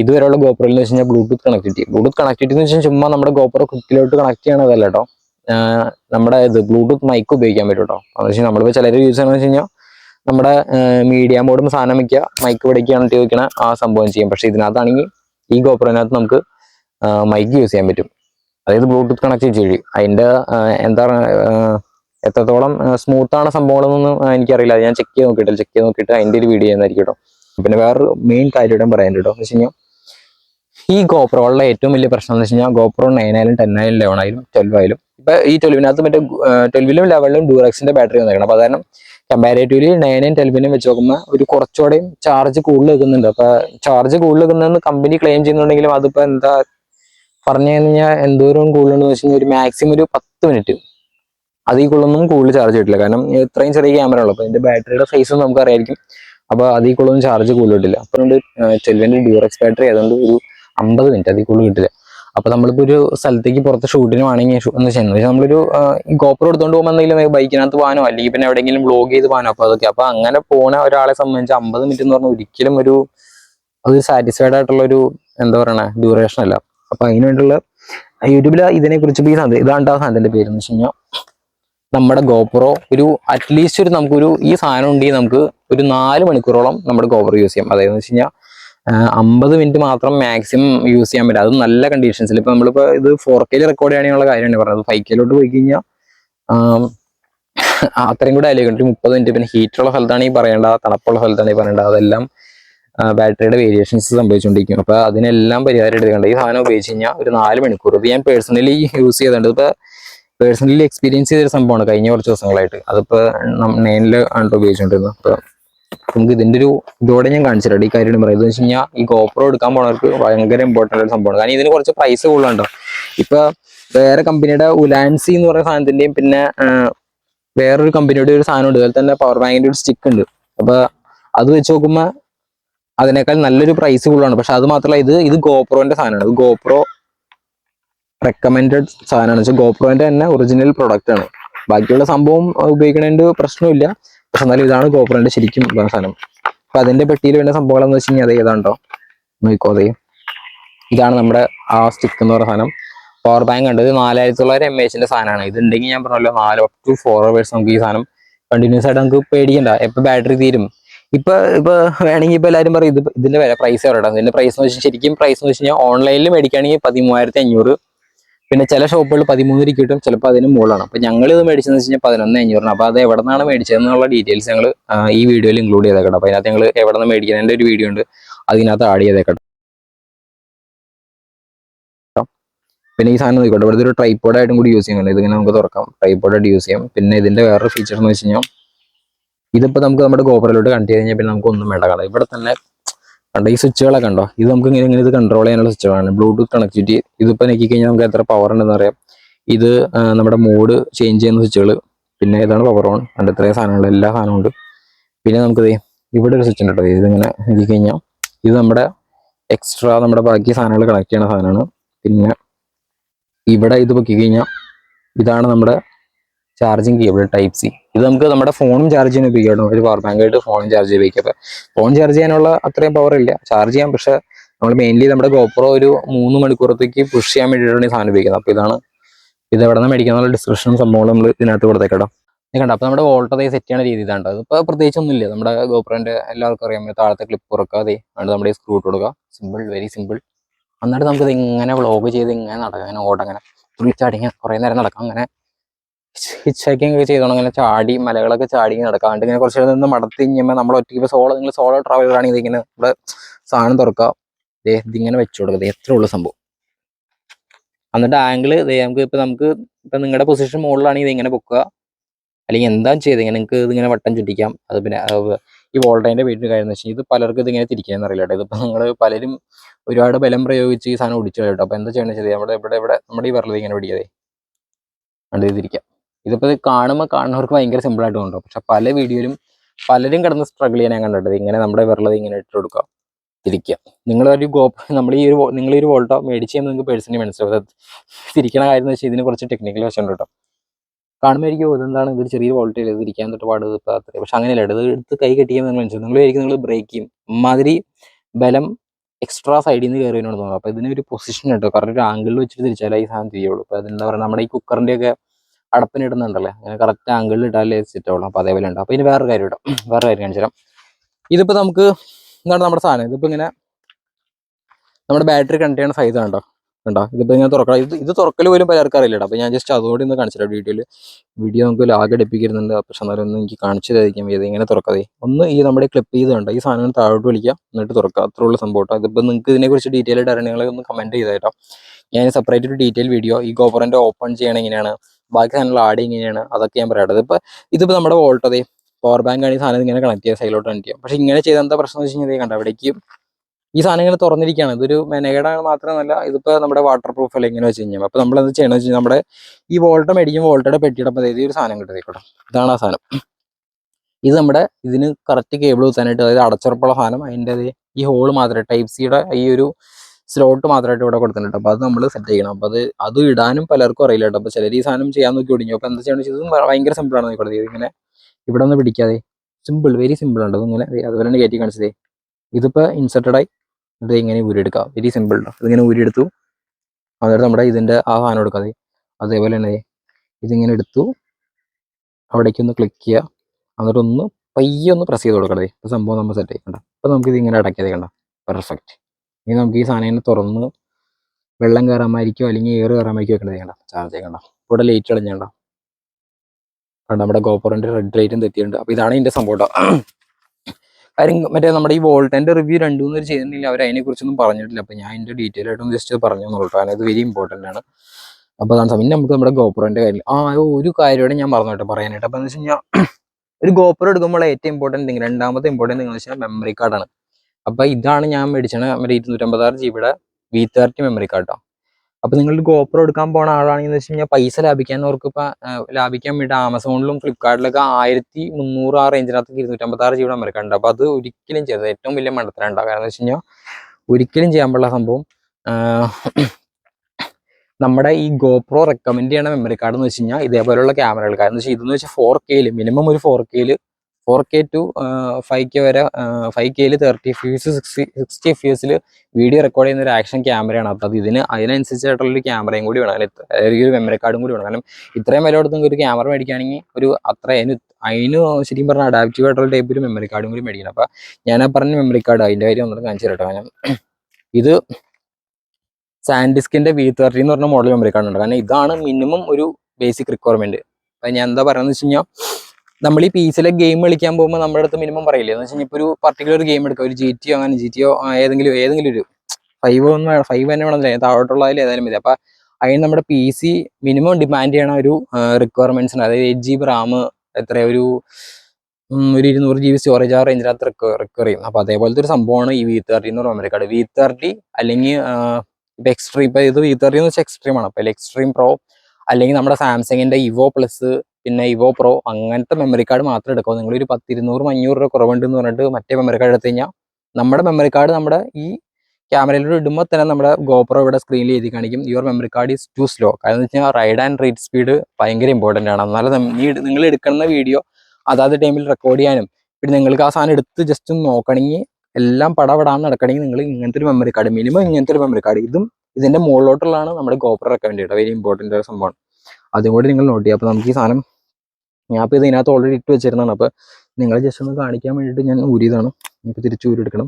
ഇതുവരെയുള്ള ഗോപ്രോയിൽ എന്ന് വെച്ച് കഴിഞ്ഞാൽ ബ്ലൂടൂത്ത് കണക്ടിവിറ്റി ബ്ലൂടൂത്ത് കണക്ടിവിറ്റി എന്ന് വെച്ചാൽ ചുമ്മാ നമ്മുടെ ഗോപ്രോ കുക്കിലോട്ട് കണക്ട് ചെയ്യണതല്ല കേട്ടോ. നമ്മുടെ ഇത് ബ്ലൂടൂത്ത് മൈക്ക് ഉപയോഗിക്കാൻ പറ്റും കേട്ടോ. എന്ന് വെച്ചാൽ നമ്മളിപ്പോൾ ചിലർ യൂസ് ചെയ്യണമെന്ന് വെച്ച് കഴിഞ്ഞാൽ നമ്മുടെ മീഡിയ മോഡും സാധനം വയ്ക്കുക മൈക്ക് പിടിക്കുകയാണ് ഉപയോഗിക്കണ ആ സംഭവം ചെയ്യും. പക്ഷേ ഇതിനകത്താണെങ്കിൽ ഈ ഗോപ്രോനകത്ത് നമുക്ക് മൈക്ക് യൂസ് ചെയ്യാൻ പറ്റും. അതായത് ബ്ലൂടൂത്ത് കണക്ട് ചെയ്യും. അതിന്റെ ആ, എന്താ പറയുക എത്രത്തോളം സ്മൂത്താണ് സംഭവങ്ങളൊന്നും എനിക്കറിയില്ല. അത് ഞാൻ ചെക്ക് ചെയ്ത് നോക്കിയിട്ടില്ല ചെക്ക് ചെയ്ത് നോക്കിയിട്ട് അതിന്റെ ഒരു വീഡിയോ ചെയ്യുന്നതായിരിക്കും കേട്ടോ പിന്നെ വേറൊരു മെയിൻ കാര്യം പറയാൻ കേട്ടോ എന്ന് വെച്ച് കഴിഞ്ഞാൽ ഈ ഗോപ്രോളിലെ ഏറ്റവും വലിയ പ്രശ്നം എന്ന് വെച്ച് കഴിഞ്ഞാൽ ഗോപ്രോ നയൻ ആയാലും ടെൻ ആയാലും ലെവൻ ആയാലും ട്വൽവ് ആയാലും ഇപ്പൊ ഈ ട്വൽവിനകത്ത് മറ്റേ ട്വൽവിലും ലെവലിലും ഡ്യൂറക്സിന്റെ ബാറ്ററി വന്നേക്കണം. അപ്പൊ കാരണം കമ്പാരേറ്റീവ്ലി നയനും ട്വൽവിനും വെച്ച് നോക്കുമ്പോൾ ഒരു കുറച്ചുകൂടെയും ചാർജ് കൂടുതൽ വെക്കുന്നുണ്ട് അപ്പൊ ചാർജ് കൂടുതൽ വെക്കുന്നതെന്ന് കമ്പനി ക്ലെയിം ചെയ്യുന്നുണ്ടെങ്കിലും അതിപ്പോ എന്താ പറഞ്ഞു കഴിഞ്ഞാൽ എന്തോരം കൂടുതലുണ്ടെന്ന് വെച്ച് കഴിഞ്ഞാൽ ഒരു മാക്സിമം ഒരു പത്ത് മിനിറ്റ് അതിൽ കൂടുതലൊന്നും കൂടുതൽ ചാർജ് കിട്ടില്ല കാരണം ഇത്രയും ചെറിയ ക്യാമറ ഉള്ളൂ. അപ്പൊ ഇതിന്റെ ബാറ്ററിയുടെ സൈസ് നമുക്ക് അറിയായിരിക്കും. അപ്പോൾ അതിൽ കൂടുതലൊന്നും ചാർജ് കൂടുതൽ കിട്ടില്ല. അപ്പൊ ചെല്ലിന്റെ ഡ്യൂറക്സ് ബാറ്ററി ആയതുകൊണ്ട് ഒരു അമ്പത് മിനിറ്റ് അതിൽ കൂടുതൽ കിട്ടില്ല. അപ്പൊ നമ്മളിപ്പോ ഒരു സ്ഥലത്തേക്ക് പുറത്ത് ഷൂട്ടിന് വേണമെങ്കിൽ എന്ന് വെച്ചാൽ നമ്മളൊരു ഗോപ്പർ ഈ ഗോപ്രോ എടുത്തോണ്ട് പോകുമ്പോൾ എന്തെങ്കിലും ബൈക്കിനകത്ത് പോകാനോ അല്ലെങ്കിൽ പിന്നെ എവിടെയെങ്കിലും വ്ലോഗ് ചെയ്ത് പോകാനോ അപ്പോൾ അതൊക്കെ. അപ്പോൾ അങ്ങനെ പോണ ഒരാളെ സംബന്ധിച്ച് അമ്പത് മിനിറ്റ് എന്ന് പറഞ്ഞാൽ ഒരിക്കലും ഒരു അത് സാറ്റിസ്ഫൈഡ് ആയിട്ടുള്ള ഒരു എന്താ പറയണ ഡ്യൂറേഷൻ അല്ല. അപ്പൊ അതിന് വേണ്ടിയുള്ള യൂട്യൂബിൽ ഇതിനെ കുറിച്ച് ഈ സാധനം ഇതാണ്ട് ആ സാധനത്തിന്റെ പേര് എന്ന് വെച്ച് കഴിഞ്ഞാൽ നമ്മുടെ ഗോപ്രോ ഒരു അറ്റ്ലീസ്റ്റ് ഒരു നമുക്കൊരു ഈ സാധനം ഉണ്ടെങ്കിൽ നമുക്ക് ഒരു നാല് മണിക്കൂറോളം നമ്മുടെ ഗോപ്രോ യൂസ് ചെയ്യാം. അതായത് വെച്ച് കഴിഞ്ഞാൽ അമ്പത് മിനിറ്റ് മാത്രം മാക്സിമം യൂസ് ചെയ്യാൻ പറ്റും. അത് നല്ല കണ്ടീഷൻസിൽ ഇപ്പൊ നമ്മളിപ്പോ ഇത് ഫോർ കെയിൽ റെക്കോർഡ് ചെയ്യാനുള്ള കാര്യമാണ് പറഞ്ഞത്. ഫൈവ് കെയിലോട്ട് പോയി കഴിഞ്ഞാൽ അത്രയും കൂടെ അല്ലെങ്കിൽ മുപ്പത് മിനിറ്റ് പിന്നെ ഹീറ്റുള്ള സ്ഥലത്താണെങ്കിൽ പറയേണ്ട തണുപ്പുള്ള സ്ഥലത്താണെങ്കിൽ പറയേണ്ട അതെല്ലാം ബാറ്ററിയുടെ വേരിയേഷൻസ് സംഭവിച്ചുകൊണ്ടിരിക്കും അപ്പൊ അതിനെല്ലാം പരിഹാരം എടുക്കേണ്ടത് ഈ സാധനം ഉപയോഗിച്ച് കഴിഞ്ഞാൽ ഒരു നാല് മണിക്കൂർ. ഇത് ഞാൻ പേഴ്സണലി യൂസ് ചെയ്തിട്ടുണ്ട്. ഇപ്പൊ പേഴ്സണലി എക്സ്പീരിയൻസ് ചെയ്തൊരു സംഭവമാണ് കഴിഞ്ഞ കുറച്ച് ദിവസങ്ങളായിട്ട്. അതിപ്പോ നെയിനിൽ ആണ് ഉപയോഗിച്ചുകൊണ്ടിരുന്നത് അപ്പൊ നമുക്ക് ഇതിന്റെ ഒരു ഇതോടെ ഞാൻ കാണിച്ചിട്ടുണ്ട് ഈ കാര്യം പറയുന്നത് വെച്ച് കഴിഞ്ഞാൽ ഈ ഗോപ്രോ എടുക്കാൻ പോണവർക്ക് ഭയങ്കര ഇമ്പോർട്ടന്റ് ഒരു സംഭവമാണ്. കാരണം ഇതിന് കുറച്ച് പ്രൈസ് കൂടുതലുണ്ടോ? ഇപ്പൊ വേറെ കമ്പനിയുടെ ഉലാൻസി എന്ന് പറയുന്ന സാധനത്തിന്റെയും പിന്നെ വേറൊരു കമ്പനിയുടെ ഒരു സാധനം ഉണ്ട്. അതുപോലെ തന്നെ പവർ ബാങ്കിന്റെ ഒരു സ്റ്റിക്ക് ഉണ്ട്. അപ്പൊ അത് വെച്ച് നോക്കുമ്പോ അതിനേക്കാൾ നല്ലൊരു പ്രൈസ് കൂടുതലാണ്. പക്ഷെ അത് മാത്രമല്ല ഇത് ഇത് ഗോപ്രോന്റെ സാധനമാണ്. ഇത് ഗോപ്രോ റെക്കമെൻഡഡ് സാധനമാണ്. വെച്ചാൽ ഗോപ്രോന്റെ തന്നെ ഒറിജിനൽ പ്രൊഡക്റ്റ് ആണ്. ബാക്കിയുള്ള സംഭവം ഉപയോഗിക്കണേണ്ട പ്രശ്നമില്ല. പക്ഷെ എന്നാലും ഇതാണ് ഗോപ്രോന്റെ ശരിക്കും സാധനം. അപ്പൊ അതിന്റെ പെട്ടിയിൽ വേണ്ട സംഭവങ്ങൾ എന്ന് വെച്ച് കഴിഞ്ഞാൽ അത് ഏതാണ്ടോ? നോക്കോ അതേ. ഇതാണ് നമ്മുടെ ആ സ്റ്റിക്ക് എന്ന് പറയുന്ന സാധനം. പവർ ബാങ്ക് ഉണ്ട്. ഇത് നാലായിരത്തി തൊള്ളായിരം എം എച്ചിന്റെ സാധനമാണ്. ഇത് ഉണ്ടെങ്കിൽ ഞാൻ പറഞ്ഞല്ലോ നാല് അപ് ടു ഫോർ അവേഴ്സ് നമുക്ക് ഈ സാധനം കണ്ടിന്യൂസ് ആയിട്ട് നമുക്ക് പേടിക്കണ്ട. എപ്പോൾ ബാറ്ററി തീരും? ഇപ്പൊ ഇപ്പൊ വേണമെങ്കിൽ ഇപ്പൊ എല്ലാരും പറയും ഇത് ഇതിന്റെ വില പ്രൈസ് പറയണം ഇതിന്റെ പ്രൈസ് എന്ന് വെച്ചാൽ ശരിക്കും പ്രൈസ് എന്ന് വെച്ച് കഴിഞ്ഞാൽ ഓൺലൈനിൽ മേടിക്കുകയാണെങ്കിൽ പതിമൂവായിരത്തി അഞ്ഞൂറ് പിന്നെ ചില ഷോപ്പുകൾ പതിമൂന്ന് രൂപ കിട്ടും ചിലപ്പോൾ അതിന് മുകളാണ് അപ്പൊ ഞങ്ങൾ ഇത് മേടിച്ചതെന്ന് വെച്ച് കഴിഞ്ഞാൽ പതിനൊന്ന് അഞ്ഞൂറിന് അപ്പൊ അത് എവിടെ നിന്നാണ് മേടിച്ചതെന്നുള്ള ഡീറ്റെയിൽസ് ഞങ്ങൾ ഈ വീഡിയോയിൽ ഇൻക്ലൂഡ് ചെയ്തേക്കട്ടെ. അപ്പൊ അതിനകത്ത് ഞങ്ങൾ എവിടെ നിന്ന് മേടിക്കുന്നതിന്റെ ഒരു വീഡിയോ ഉണ്ട്. അതിനകത്ത് ആഡ് ചെയ്തേക്കട്ടെ. പിന്നെ ഈ സാധനം നോക്കിക്കോട്ടെ ഇവിടെ ഒരു ട്രൈപ്പോഡ് ആയിട്ടും കൂടി യൂസ് ചെയ്യുന്നുണ്ട്. ഇതിങ്ങനെ നമുക്ക് തുറക്കാം. ട്രൈപ്പോഡ് ആയിട്ട് യൂസ് ചെയ്യാം. പിന്നെ ഇതിന്റെ വേറൊരു ഫീച്ചർ എന്ന് വെച്ച് കഴിഞ്ഞാൽ ഇതിപ്പോ നമുക്ക് നമ്മുടെ ഗോപുരയിലോട്ട് കണക്ട് ചെയ്ത് കഴിഞ്ഞാൽ പിന്നെ നമുക്ക് ഒന്നും വേണ്ട കളയാം ഇവിടെ തന്നെ കണ്ടോ ഈ സ്വിച്ചുകളൊക്കെ കണ്ടോ? ഇത് നമുക്ക് ഇങ്ങനെ ഇങ്ങനെ ഇത് കൺട്രോൾ ചെയ്യാനുള്ള സ്വിച്ചുകളാണ്. ബ്ലൂടൂത്ത് കണക്ടിവിറ്റി ഇതിപ്പോ നോക്കി കഴിഞ്ഞാൽ നമുക്ക് എത്ര പവർ ഉണ്ടെന്ന് അറിയാം. ഇത് നമ്മുടെ മോഡ് ചേഞ്ച് ചെയ്യുന്ന സ്വിച്ചുകൾ പിന്നെ ഇതാണ് പവർ ഓൺ അതിന്റെ ഇത്രയും സാധനങ്ങൾ എല്ലാ സാധനവും ഉണ്ട്. പിന്നെ നമുക്ക് ദേ ഇവിടെ ഒരു സ്വിച്ച് ഉണ്ട് കേട്ടോ ഇതിങ്ങനെ നോക്കി കഴിഞ്ഞാൽ ഇത് നമ്മുടെ എക്സ്ട്രാ നമ്മുടെ ബാക്കി സാധനങ്ങൾ കണക്ട് ചെയ്യുന്ന സാധനമാണ്. പിന്നെ ഇവിടെ ഇത് പൊക്കി കഴിഞ്ഞാൽ ഇതാണ് നമ്മുടെ ചാർജിങ് കേബിൾ ടൈപ്പ് സി ഇത് നമുക്ക് നമ്മുടെ ഫോണും ചാർജ് ചെയ്യാൻ ഉപയോഗിക്കണം ഒരു പവർ ബാങ്ക് ആയിട്ട് ഫോണും ചാർജ് ഉപയോഗിക്കാം അപ്പൊ ഫോൺ ചാർജ് ചെയ്യാനുള്ള അത്രയും പവർ ഇല്ല. ചാർജ് ചെയ്യാം. പക്ഷെ നമ്മൾ മെയിൻലി നമ്മുടെ ഗോപ്രോ ഒരു മൂന്ന് മണിക്കൂറത്തേക്ക് പുഷ് ചെയ്യാൻ വേണ്ടിയിട്ടാണ് ഈ സാധനം ഉപയോഗിക്കുന്നത്. അപ്പൊ ഇതാണ് ഇത് എവിടെ നിന്ന് മേടിക്കാന്നുള്ള ഡിസ്ക്രിപ്ഷനും സംഭവങ്ങളും നമ്മൾ ഇതിനകത്ത് കൊടുത്തേക്കട്ടോ ഇത് കണ്ടോ? അപ്പൊ നമ്മുടെ വോൾട്ടത് സെറ്റ് ചെയ്യുന്ന രീതി ഇതാണ് അതിപ്പോൾ പ്രത്യേകിച്ച് ഒന്നുമില്ല. നമ്മുടെ ഗോപ്രോന്റെ എല്ലാവർക്കും അറിയാം. താഴത്തെ ക്ലിപ്പ് തുറക്കാതെ ആണ് നമ്മുടെ സ്ക്രൂ ഇട്ട് കൊടുക്കുക സിമ്പിൾ വെരി സിമ്പിൾ എന്നിട്ട് നമുക്ക് ഇത് ഇങ്ങനെ വ്ളോഗ് ചെയ്ത് ഇങ്ങനെ നടക്കാം. ഇങ്ങനെ ഓടങ്ങനെ തുള്ളിച്ചാടി ഇങ്ങനെ കുറേ നേരം നടക്കാം. അങ്ങനെ ഹിച്ചാക്കിങ് ഒക്കെ ചെയ്തോണം ഇങ്ങനെ ചാടി മലകളൊക്കെ ചാടി നടക്കാണ്ട് ഇങ്ങനെ കുറച്ച് നിന്ന് മടത്തി കഴിയുമ്പോൾ നമ്മൾ ഒറ്റയ്ക്ക് ഇപ്പോൾ സോളോ നിങ്ങൾ സോളോ ട്രാവലർ ആണെങ്കിൽ ഇതിങ്ങനെ ഇവിടെ സാധനം തുറക്കുക ഇതിങ്ങനെ വെച്ചു കൊടുക്കുക എത്ര ഉള്ള സംഭവം. എന്നിട്ട് ആംഗിൾ നമുക്ക് ഇപ്പൊ നമുക്ക് ഇപ്പൊ നിങ്ങളുടെ പൊസിഷൻ മുകളിലാണെങ്കിൽ ഇത് ഇങ്ങനെ പൊക്കുക. അല്ലെങ്കിൽ എന്താ ചെയ്ത്? ഇങ്ങനെ നിങ്ങൾക്ക് ഇതിങ്ങനെ വട്ടം ചുറ്റിക്കാം. അത് പിന്നെ ഈ വോൾട്ടൈന്റെ വീട്ടിൽ കാര്യം എന്ന് വെച്ചാൽ ഇത് പലർക്കും ഇതിങ്ങനെ തിരിക്കാൻ അറിയില്ല കേട്ടോ. ഇതിപ്പോൾ നിങ്ങൾ പലരും ഒരുപാട് ബലം പ്രയോഗിച്ച് ഈ സാധനം ഓടിച്ചു കേട്ടോ. അപ്പോൾ എന്താ ചെയ്യണമെന്ന് വെച്ചാൽ നമ്മുടെ ഇവിടെ ഇവിടെ നമ്മുടെ ഈ വിരലത് ഇങ്ങനെ പിടിക്കാതെ അത് തിരിക്കാം. ഇതിപ്പോൾ ഇത് കാണുമ്പോൾ കാണുന്നവർക്ക് ഭയങ്കര സിമ്പിളായിട്ട് കൊണ്ടുപോകും പക്ഷെ പല വീഡിയോയിലും പലരും കിടന്ന് സ്ട്രഗിൾ ചെയ്യാൻ ഞാൻ കണ്ടിട്ടത് ഇങ്ങനെ നമ്മുടെ വിരലത് ഇങ്ങനെ ഇട്ട് കൊടുക്കുക തിരിക്കുക. നിങ്ങളൊരു ഗോ നമ്മൾ ഈ ഒരു നിങ്ങൾ ഈ ഒരു വോൾട്ടോ മേടിച്ച് ചെയ്യുമ്പോൾ നിങ്ങൾക്ക് പേഴ്സണലി മനസ്സിലാവും. തിരിക്കണ കാര്യം എന്ന് വെച്ചാൽ ഇതിന് കുറച്ച് ടെക്നിക്കൽ വശമുണ്ട് കേട്ടോ കാണുമ്പോഴേക്കും ഇതെന്താണ്? ഇതൊരു ചെറിയ വോൾട്ടേജ് ഇത് ഇരിക്കാൻ തൊട്ട് പാട് അത്ര. പക്ഷെ അങ്ങനെയല്ല. ഇത് എടുത്ത് കൈ കെട്ടിയാൽ നിങ്ങൾ മനസ്സിലാവും. നിങ്ങൾ വിചാരിക്കും നിങ്ങൾ ബ്രേക്ക് ചെയ്യും. അമ്മാതിരി ബലം എക്സ്ട്രാ സൈഡിൽ നിന്ന് കയറിയതിനോട് തോന്നുന്നു. അപ്പോൾ ഇതിനൊരു പൊസിഷൻ കേട്ടോ കറക്റ്റ് ഒരു ആംഗിളിൽ വെച്ചിട്ട് തിരിച്ചാലേ ഈ സാധനം തിരിയുള്ളൂ. അപ്പോൾ അതെന്താ പറയുക? നമ്മുടെ ഈ കുക്കറിന്റെ ഒക്കെ അടപ്പിന് ഇടുന്നുണ്ടല്ലേ? അങ്ങനെ കറക്റ്റ് ആംഗിളിൽ ഇട്ടാലേ സെറ്റാവുള്ളൂ അപ്പോൾ അതേപോലെ ഉണ്ട്. അപ്പോൾ ഇനി വേറൊരു കാര്യം ഇടാം. വേറെ കാര്യം കാണിച്ചു തരാം ഇതിപ്പോൾ നമുക്ക് എന്താണ് നമ്മുടെ സാധനം. ഇതിപ്പോൾ ഇങ്ങനെ നമ്മുടെ ബാറ്ററി കണക്ട് ചെയ്യുന്ന സൈസ് കണ്ടോ കണ്ടോ? ഇതിപ്പോൾ ഇങ്ങനെ തുറക്കണം. ഇത് ഇത് തുറക്കൽ പോലും പലർക്കും അറിയില്ല അപ്പോൾ ഞാൻ ജസ്റ്റ് അതോടെ ഒന്ന് കാണിച്ചിട്ട് വീഡിയോയിൽ വീഡിയോ നമുക്ക് ലാഗ് അടുപ്പിക്കുന്നുണ്ട് പക്ഷെ എന്നാലും ഒന്ന് എനിക്ക് കാണിച്ചു തരാം ഇത് ഇങ്ങനെ തുറക്കാതെ. ഒന്ന് ഈ നമ്മുടെ ക്ലിപ്പ് ചെയ്ത് കണ്ടോ? ഈ സാധനം താഴോട്ട് വിളിക്കുക എന്നിട്ട് തുറക്കുക. അത്ര ഉള്ള സംഭവം ഇതിപ്പോൾ നിങ്ങൾക്ക് ഇതിനെക്കുറിച്ച് ഡീറ്റെയിൽ ആയിട്ട് അറിയണമെങ്കിൽ ഒന്ന് കമന്റ് ചെയ്തേട്ടോ ഞാൻ സെപ്പറേറ്റ് ഒരു ഡീറ്റെയിൽ വീഡിയോ ഈ ഗോപറിന്റെ ഓപ്പൺ ചെയ്യണം എങ്ങനെയാണ്? ബാക്കി സാധനങ്ങൾ ആഡ് ഇങ്ങനെയാണ്. അതൊക്കെ ഞാൻ പറയാം ഇപ്പൊ ഇതിപ്പോൾ നമ്മുടെ വോൾട്ടതേ പവർ ബാങ്ക് ആണ് ഈ സാധനം ഇങ്ങനെ കണക്ട് ചെയ്യുക സൈഡിലോട്ട് കണക്ട് ചെയ്യാം. പക്ഷേ ഇങ്ങനെ ചെയ്താൽ എന്താ പ്രശ്നം എന്ന് വെച്ച് കഴിഞ്ഞാൽ കണ്ടോ അവിടേക്ക് ഈ സാധനങ്ങൾ തുറന്നിരിക്കുകയാണ്. ഇതൊരു മെനകേടാണ് മാത്രമല്ല ഇതിപ്പോൾ നമ്മുടെ വാട്ടർ പ്രൂഫ് അല്ല ഇങ്ങനെ വെച്ച് കഴിഞ്ഞാൽ അപ്പോൾ നമ്മൾ എന്ത് ചെയ്യണമെന്ന് വെച്ച് കഴിഞ്ഞാൽ നമ്മുടെ ഈ വോൾട്ട മേടിക്കും വോൾട്ടയുടെ പെട്ടിയിടപ്പോൾ അതായത് ഈ സാധനം കിട്ടുന്നേക്കോട്ടെ ഇതാണ് ആ സാധനം. ഇത് നമ്മുടെ ഇതിന് കറക്റ്റ് കേബിൾ കുത്താനായിട്ട് അതായത് അടച്ചുറപ്പുള്ള സാധനം. അതിന്റെ ഈ ഹോൾ മാത്രമേ ടൈപ്പ് സിയുടെ ഈ ഒരു സ്ലോട്ട് മാത്രമായിട്ട് ഇവിടെ കൊടുത്തിട്ടുണ്ട്. അപ്പോൾ അത് നമ്മൾ സെറ്റ് ചെയ്യണം. അപ്പോൾ അത് അത് ഇടാനും പലർക്കും അറിയില്ല കേട്ടോ. അപ്പോൾ ചിലർ ഈ സാധനം ചെയ്യാൻ നോക്കി ഒടിഞ്ഞു. അപ്പോൾ എന്താ വെച്ചാൽ ഇത് ഭയങ്കര സിമ്പിളാണ് ഇത് ഇങ്ങനെ ഇവിടെ ഒന്ന് പിടിക്കാതെ. സിമ്പിൾ വെരി സിമ്പിൾ ആണ് ഇതിങ്ങനെ ദേ അതുപോലെ തന്നെ കയറ്റി കാണിച്ചതേ. ഇതിപ്പോൾ ഇൻസെർട്ടഡായി ഇത് ഇങ്ങനെ ഊരിയെടുക്കാം. വെരി സിമ്പിൾ ഉണ്ടോ ഇതിങ്ങനെ ഊരിയെടുത്തു. അതായത് നമ്മുടെ ഇതിന്റെ ആ സാധനം എടുക്കാതെ അതേപോലെ തന്നെ ഇതിങ്ങനെ എടുത്തു. അവിടേക്ക് ഒന്ന് ക്ലിക്ക് ചെയ്യുക. എന്നിട്ടൊന്ന് പയ്യെ ഒന്ന് പ്രസ് ചെയ്ത് കൊടുക്കണതേ ഇപ്പോൾ സംഭവം നമ്മൾ സെറ്റ് ചെയ്യണ്ട. അപ്പോൾ നമുക്ക് ഇങ്ങനെ അടക്കിയതേ കണ്ട? പെർഫെക്റ്റ് ഇനി നമുക്ക് ഈ സാധനം തുറന്ന് വെള്ളം കയറാമായിരിക്കോ അല്ലെങ്കിൽ എയർ കയറാമായിരിക്കോ വെക്കണത് ചെയ്യണ്ട ചാർജ് ചെയ്യണ്ട ഇവിടെ ലൈറ്റ് കളഞ്ഞേണ്ട കണ്ട? നമ്മുടെ ഗോപ്പറിന്റെ റെഡ് ലൈറ്റും തെറ്റിയിട്ടുണ്ട്. അപ്പോൾ ഇതാണ് ഇതിന്റെ സംഭവം കാര്യം മറ്റേ നമ്മുടെ ഈ വോൾട്ടന്റെ റിവ്യൂ രണ്ടു മൂന്ന് ചെയ്യുന്നില്ല അവർ അതിനെക്കുറിച്ചൊന്നും പറഞ്ഞിട്ടില്ല. അപ്പോൾ ഞാൻ അതിന്റെ ഡീറ്റെയിൽ ആയിട്ടൊന്ന് ജസ്റ്റ് പറഞ്ഞു എന്നുള്ളൂ കാരണം ഇത് വെരി ഇമ്പോർട്ടന്റ് ആണ്. അപ്പോൾ അതാണ് സമയം. നമുക്ക് നമ്മുടെ ഗോപ്പറിന്റെ കാര്യം. ആ ഒരു കാര്യമാണ് ഞാൻ പറഞ്ഞു കേട്ടോ പറയാനായിട്ട്. അപ്പോൾ എന്ന് വെച്ച് കഴിഞ്ഞാൽ ഒരു ഗോപ്പർ എടുക്കുമ്പോൾ ഏറ്റവും ഇമ്പോർട്ടന്റ് തിങ് രണ്ടാമത്തെ ഇമ്പോർട്ടന്റ് തിങ് എന്ന് വെച്ചാൽ മെമ്മറി കാർഡാണ് അപ്പോൾ ഇതാണ് ഞാൻ മേടിച്ചത് മറ്റേ ഇരുന്നൂറ്റമ്പത്താറ് ജി ബിയുടെ വി തേർട്ടി മെമ്മറി കാർഡോ അപ്പോൾ നിങ്ങൾ ഗോപ്രോ എടുക്കാൻ പോണ ആളാണെന്ന് വെച്ച് കഴിഞ്ഞാൽ പൈസ ലാഭിക്കാൻ അവർക്ക് ഇപ്പം ലാഭിക്കാൻ വേണ്ടി ആമസോണിലും ഫ്ലിപ്കാർട്ടിലൊക്കെ ആയിരത്തി മുന്നൂറ് ആ റേഞ്ചിനകത്ത് ഇരുന്നൂറ്റമ്പത്താറ് ജി ബിയുടെ മെമ്മറി കാർഡ് അപ്പോൾ അത് ഒരിക്കലും ചെയ്തത് ഏറ്റവും വലിയ മണ്ടത്തരണ്ടാവുക കാരണം എന്ന് വെച്ച് കഴിഞ്ഞാൽ ഒരിക്കലും ചെയ്യാൻ പാടില്ല സംഭവം. നമ്മുടെ ഈ ഗോപ്രോ റെക്കമെൻഡ് ചെയ്യണ മെമ്മറി കാർഡ് എന്ന് വെച്ച് കഴിഞ്ഞാൽ ഇതേപോലെയുള്ള ക്യാമറകൾ കാരണം എന്ന് വെച്ചാൽ ഇതെന്ന് വെച്ചാൽ ഫോർ കെയിൽ മിനിമം ഒരു ഫോർ കെയിൽ four K two five K വരെ ഫൈവ് കെയിൽ തേർട്ടി എഫ് യൂസ് സിക്സ്റ്റി സിക്സ്റ്റി എഫ് യൂസിൽ വീഡിയോ റെക്കോർഡ് ചെയ്യുന്ന ഒരു ആക്ഷൻ ക്യാമറയാണ് അപ്പോൾ അത് ഇതിന് അതിനനുസരിച്ചായിട്ടുള്ളൊരു ക്യാമറയും കൂടി വേണം. അല്ലെങ്കിൽ ഒരു മെമ്മറി കാർഡും കൂടി വേണം. കാരണം ഇത്രയും വില കൊടുത്ത് ഒരു ക്യാമറ മേടിക്കുകയാണെങ്കിൽ ഒരു അത്ര അതിന് അതിന് ശരിക്കും പറഞ്ഞാൽ അഡാപ്റ്റീവ് ആയിട്ടുള്ള ടൈപ്പ് ഒരു മെമ്മറി കാർഡും കൂടി മേടിക്കണം. അപ്പോൾ ഞാൻ ആ പറഞ്ഞ മെമ്മറി കാർഡ് അതിന്റെ കാര്യം ഒന്നും കാണിച്ചു തരട്ടോ. ഞാൻ ഇത് സാൻഡിസ്കിന്റെ വി തേർട്ടി എന്ന് പറഞ്ഞ മോഡൽ മെമ്മറി കാർഡ് ഉണ്ട്. കാരണം ഇതാണ് മിനിമം ഒരു ബേസിക് റിക്വയർമെന്റ് അപ്പം ഞാൻ എന്താ പറയുന്നത് വെച്ച് കഴിഞ്ഞാൽ നമ്മൾ ഈ പീസിലെ ഗെയിം കളിക്കാൻ പോകുമ്പോൾ നമ്മുടെ അടുത്ത് മിനിമം പറയില്ലേ? എന്ന് വെച്ചാൽ ഇപ്പോൾ ഒരു പർട്ടിക്കുലർ ഗെയിം എടുക്കുക ഒരു ജി ടി അങ്ങനെ ജി ടി ഒ ഏതെങ്കിലും ഏതെങ്കിലും ഒരു ഫൈവ് ഒന്നും വേണം. ഫൈവ് തന്നെ വേണമെന്നില്ല താഴോട്ടുള്ളതിൽ ഏതായാലും മതി. അപ്പം അതിന് നമ്മുടെ പി സി മിനിമം ഡിമാൻഡ് ചെയ്യണ ഒരു റിക്വയർമെന്റ്സിന് അതായത് എയ്റ്റ് ജി ബി റാം എത്ര ഒരു ഒരു ഇരുന്നൂറ് ജി ബി സ്റ്റോറേജ് ആ റേഞ്ചിനകത്ത് റിക്വയർ ചെയ്യും. അപ്പോൾ അതേപോലത്തെ ഒരു സംഭവമാണ് ഈ വി തേർട്ടി എന്ന് പറയുന്ന കാർഡ് വി തേർട്ടി അല്ലെങ്കിൽ ഇപ്പം എക്സ്ട്രീം ഇപ്പം ഇത് വി തേർട്ടി എന്ന് വെച്ചാൽ എക്സ്ട്രീം ആണ്. അപ്പോൾ എക്സ്ട്രീം പ്രോ അല്ലെങ്കിൽ നമ്മുടെ സാംസങ്ങിന്റെ ഇവോ പ്ലസ് പിന്നെ ഇവോ പ്രോ അങ്ങനത്തെ മെമ്മറി കാർഡ് മാത്രം എടുക്കുക. നിങ്ങൾ ഒരു പത്ത് ഇരുന്നൂറ് അഞ്ഞൂറ് രൂപ കുറവുണ്ട് എന്ന് പറഞ്ഞിട്ട് മറ്റേ മെമ്മറി കാർഡ് എടുത്തു കഴിഞ്ഞാൽ നമ്മുടെ മെമ്മറി കാർഡ് നമ്മുടെ ഈ ക്യാമറയിലൂടെ ഇടുമ്പോൾ തന്നെ നമ്മുടെ ഗോപ്രോ ഇവിടെ സ്ക്രീനിൽ എഴുതി കാണിക്കും. Your memory card is too slow കാരണം എന്ന് വെച്ചാൽ റൈഡ് ആൻഡ് റീഡ് സ്പീഡ് ഭയങ്കര ഇമ്പോർട്ടന്റ് ആണ്. എന്നാലും ഈ നിങ്ങൾ എടുക്കുന്ന വീഡിയോ അതാത് ടൈമിൽ റെക്കോർഡ് ചെയ്യാനും പിന്നെ നിങ്ങൾക്ക് ആ സാധനം എടുത്ത് ജസ്റ്റ് ഒന്ന് നോക്കണമെങ്കിൽ എല്ലാം പടപടാന്ന് നടക്കണമെങ്കിൽ നിങ്ങൾ ഇങ്ങനത്തെ ഒരു മെമ്മറി കാർഡ് മിനിമം ഇങ്ങനത്തെ ഒരു മെമ്മറി കാർഡ് ഇതും ഇതിന്റെ മുകളിലോട്ടുള്ളതാണ് നമ്മുടെ ഗോപ്രോ റെക്കമെൻഡ് ചെയ്യുക വെരി ഇമ്പോർട്ടന്റ് ഒരു സംഭവമാണ്. അതും കൂടി നിങ്ങൾ നോട്ട് ചെയ്യുക. അപ്പോൾ നമുക്ക് ഈ സാധനം ഞാൻ ഇപ്പോൾ ഇതിനകത്ത് ഓൾറെഡി ഇട്ട് വെച്ചിരുന്നതാണ്. അപ്പോൾ നിങ്ങൾ ജസ്റ്റ് ഒന്ന് കാണിക്കാൻ വേണ്ടിയിട്ട് ഞാൻ ഊരിയതാണ്. ഇപ്പോൾ തിരിച്ച് ഊരിയെടുക്കണം.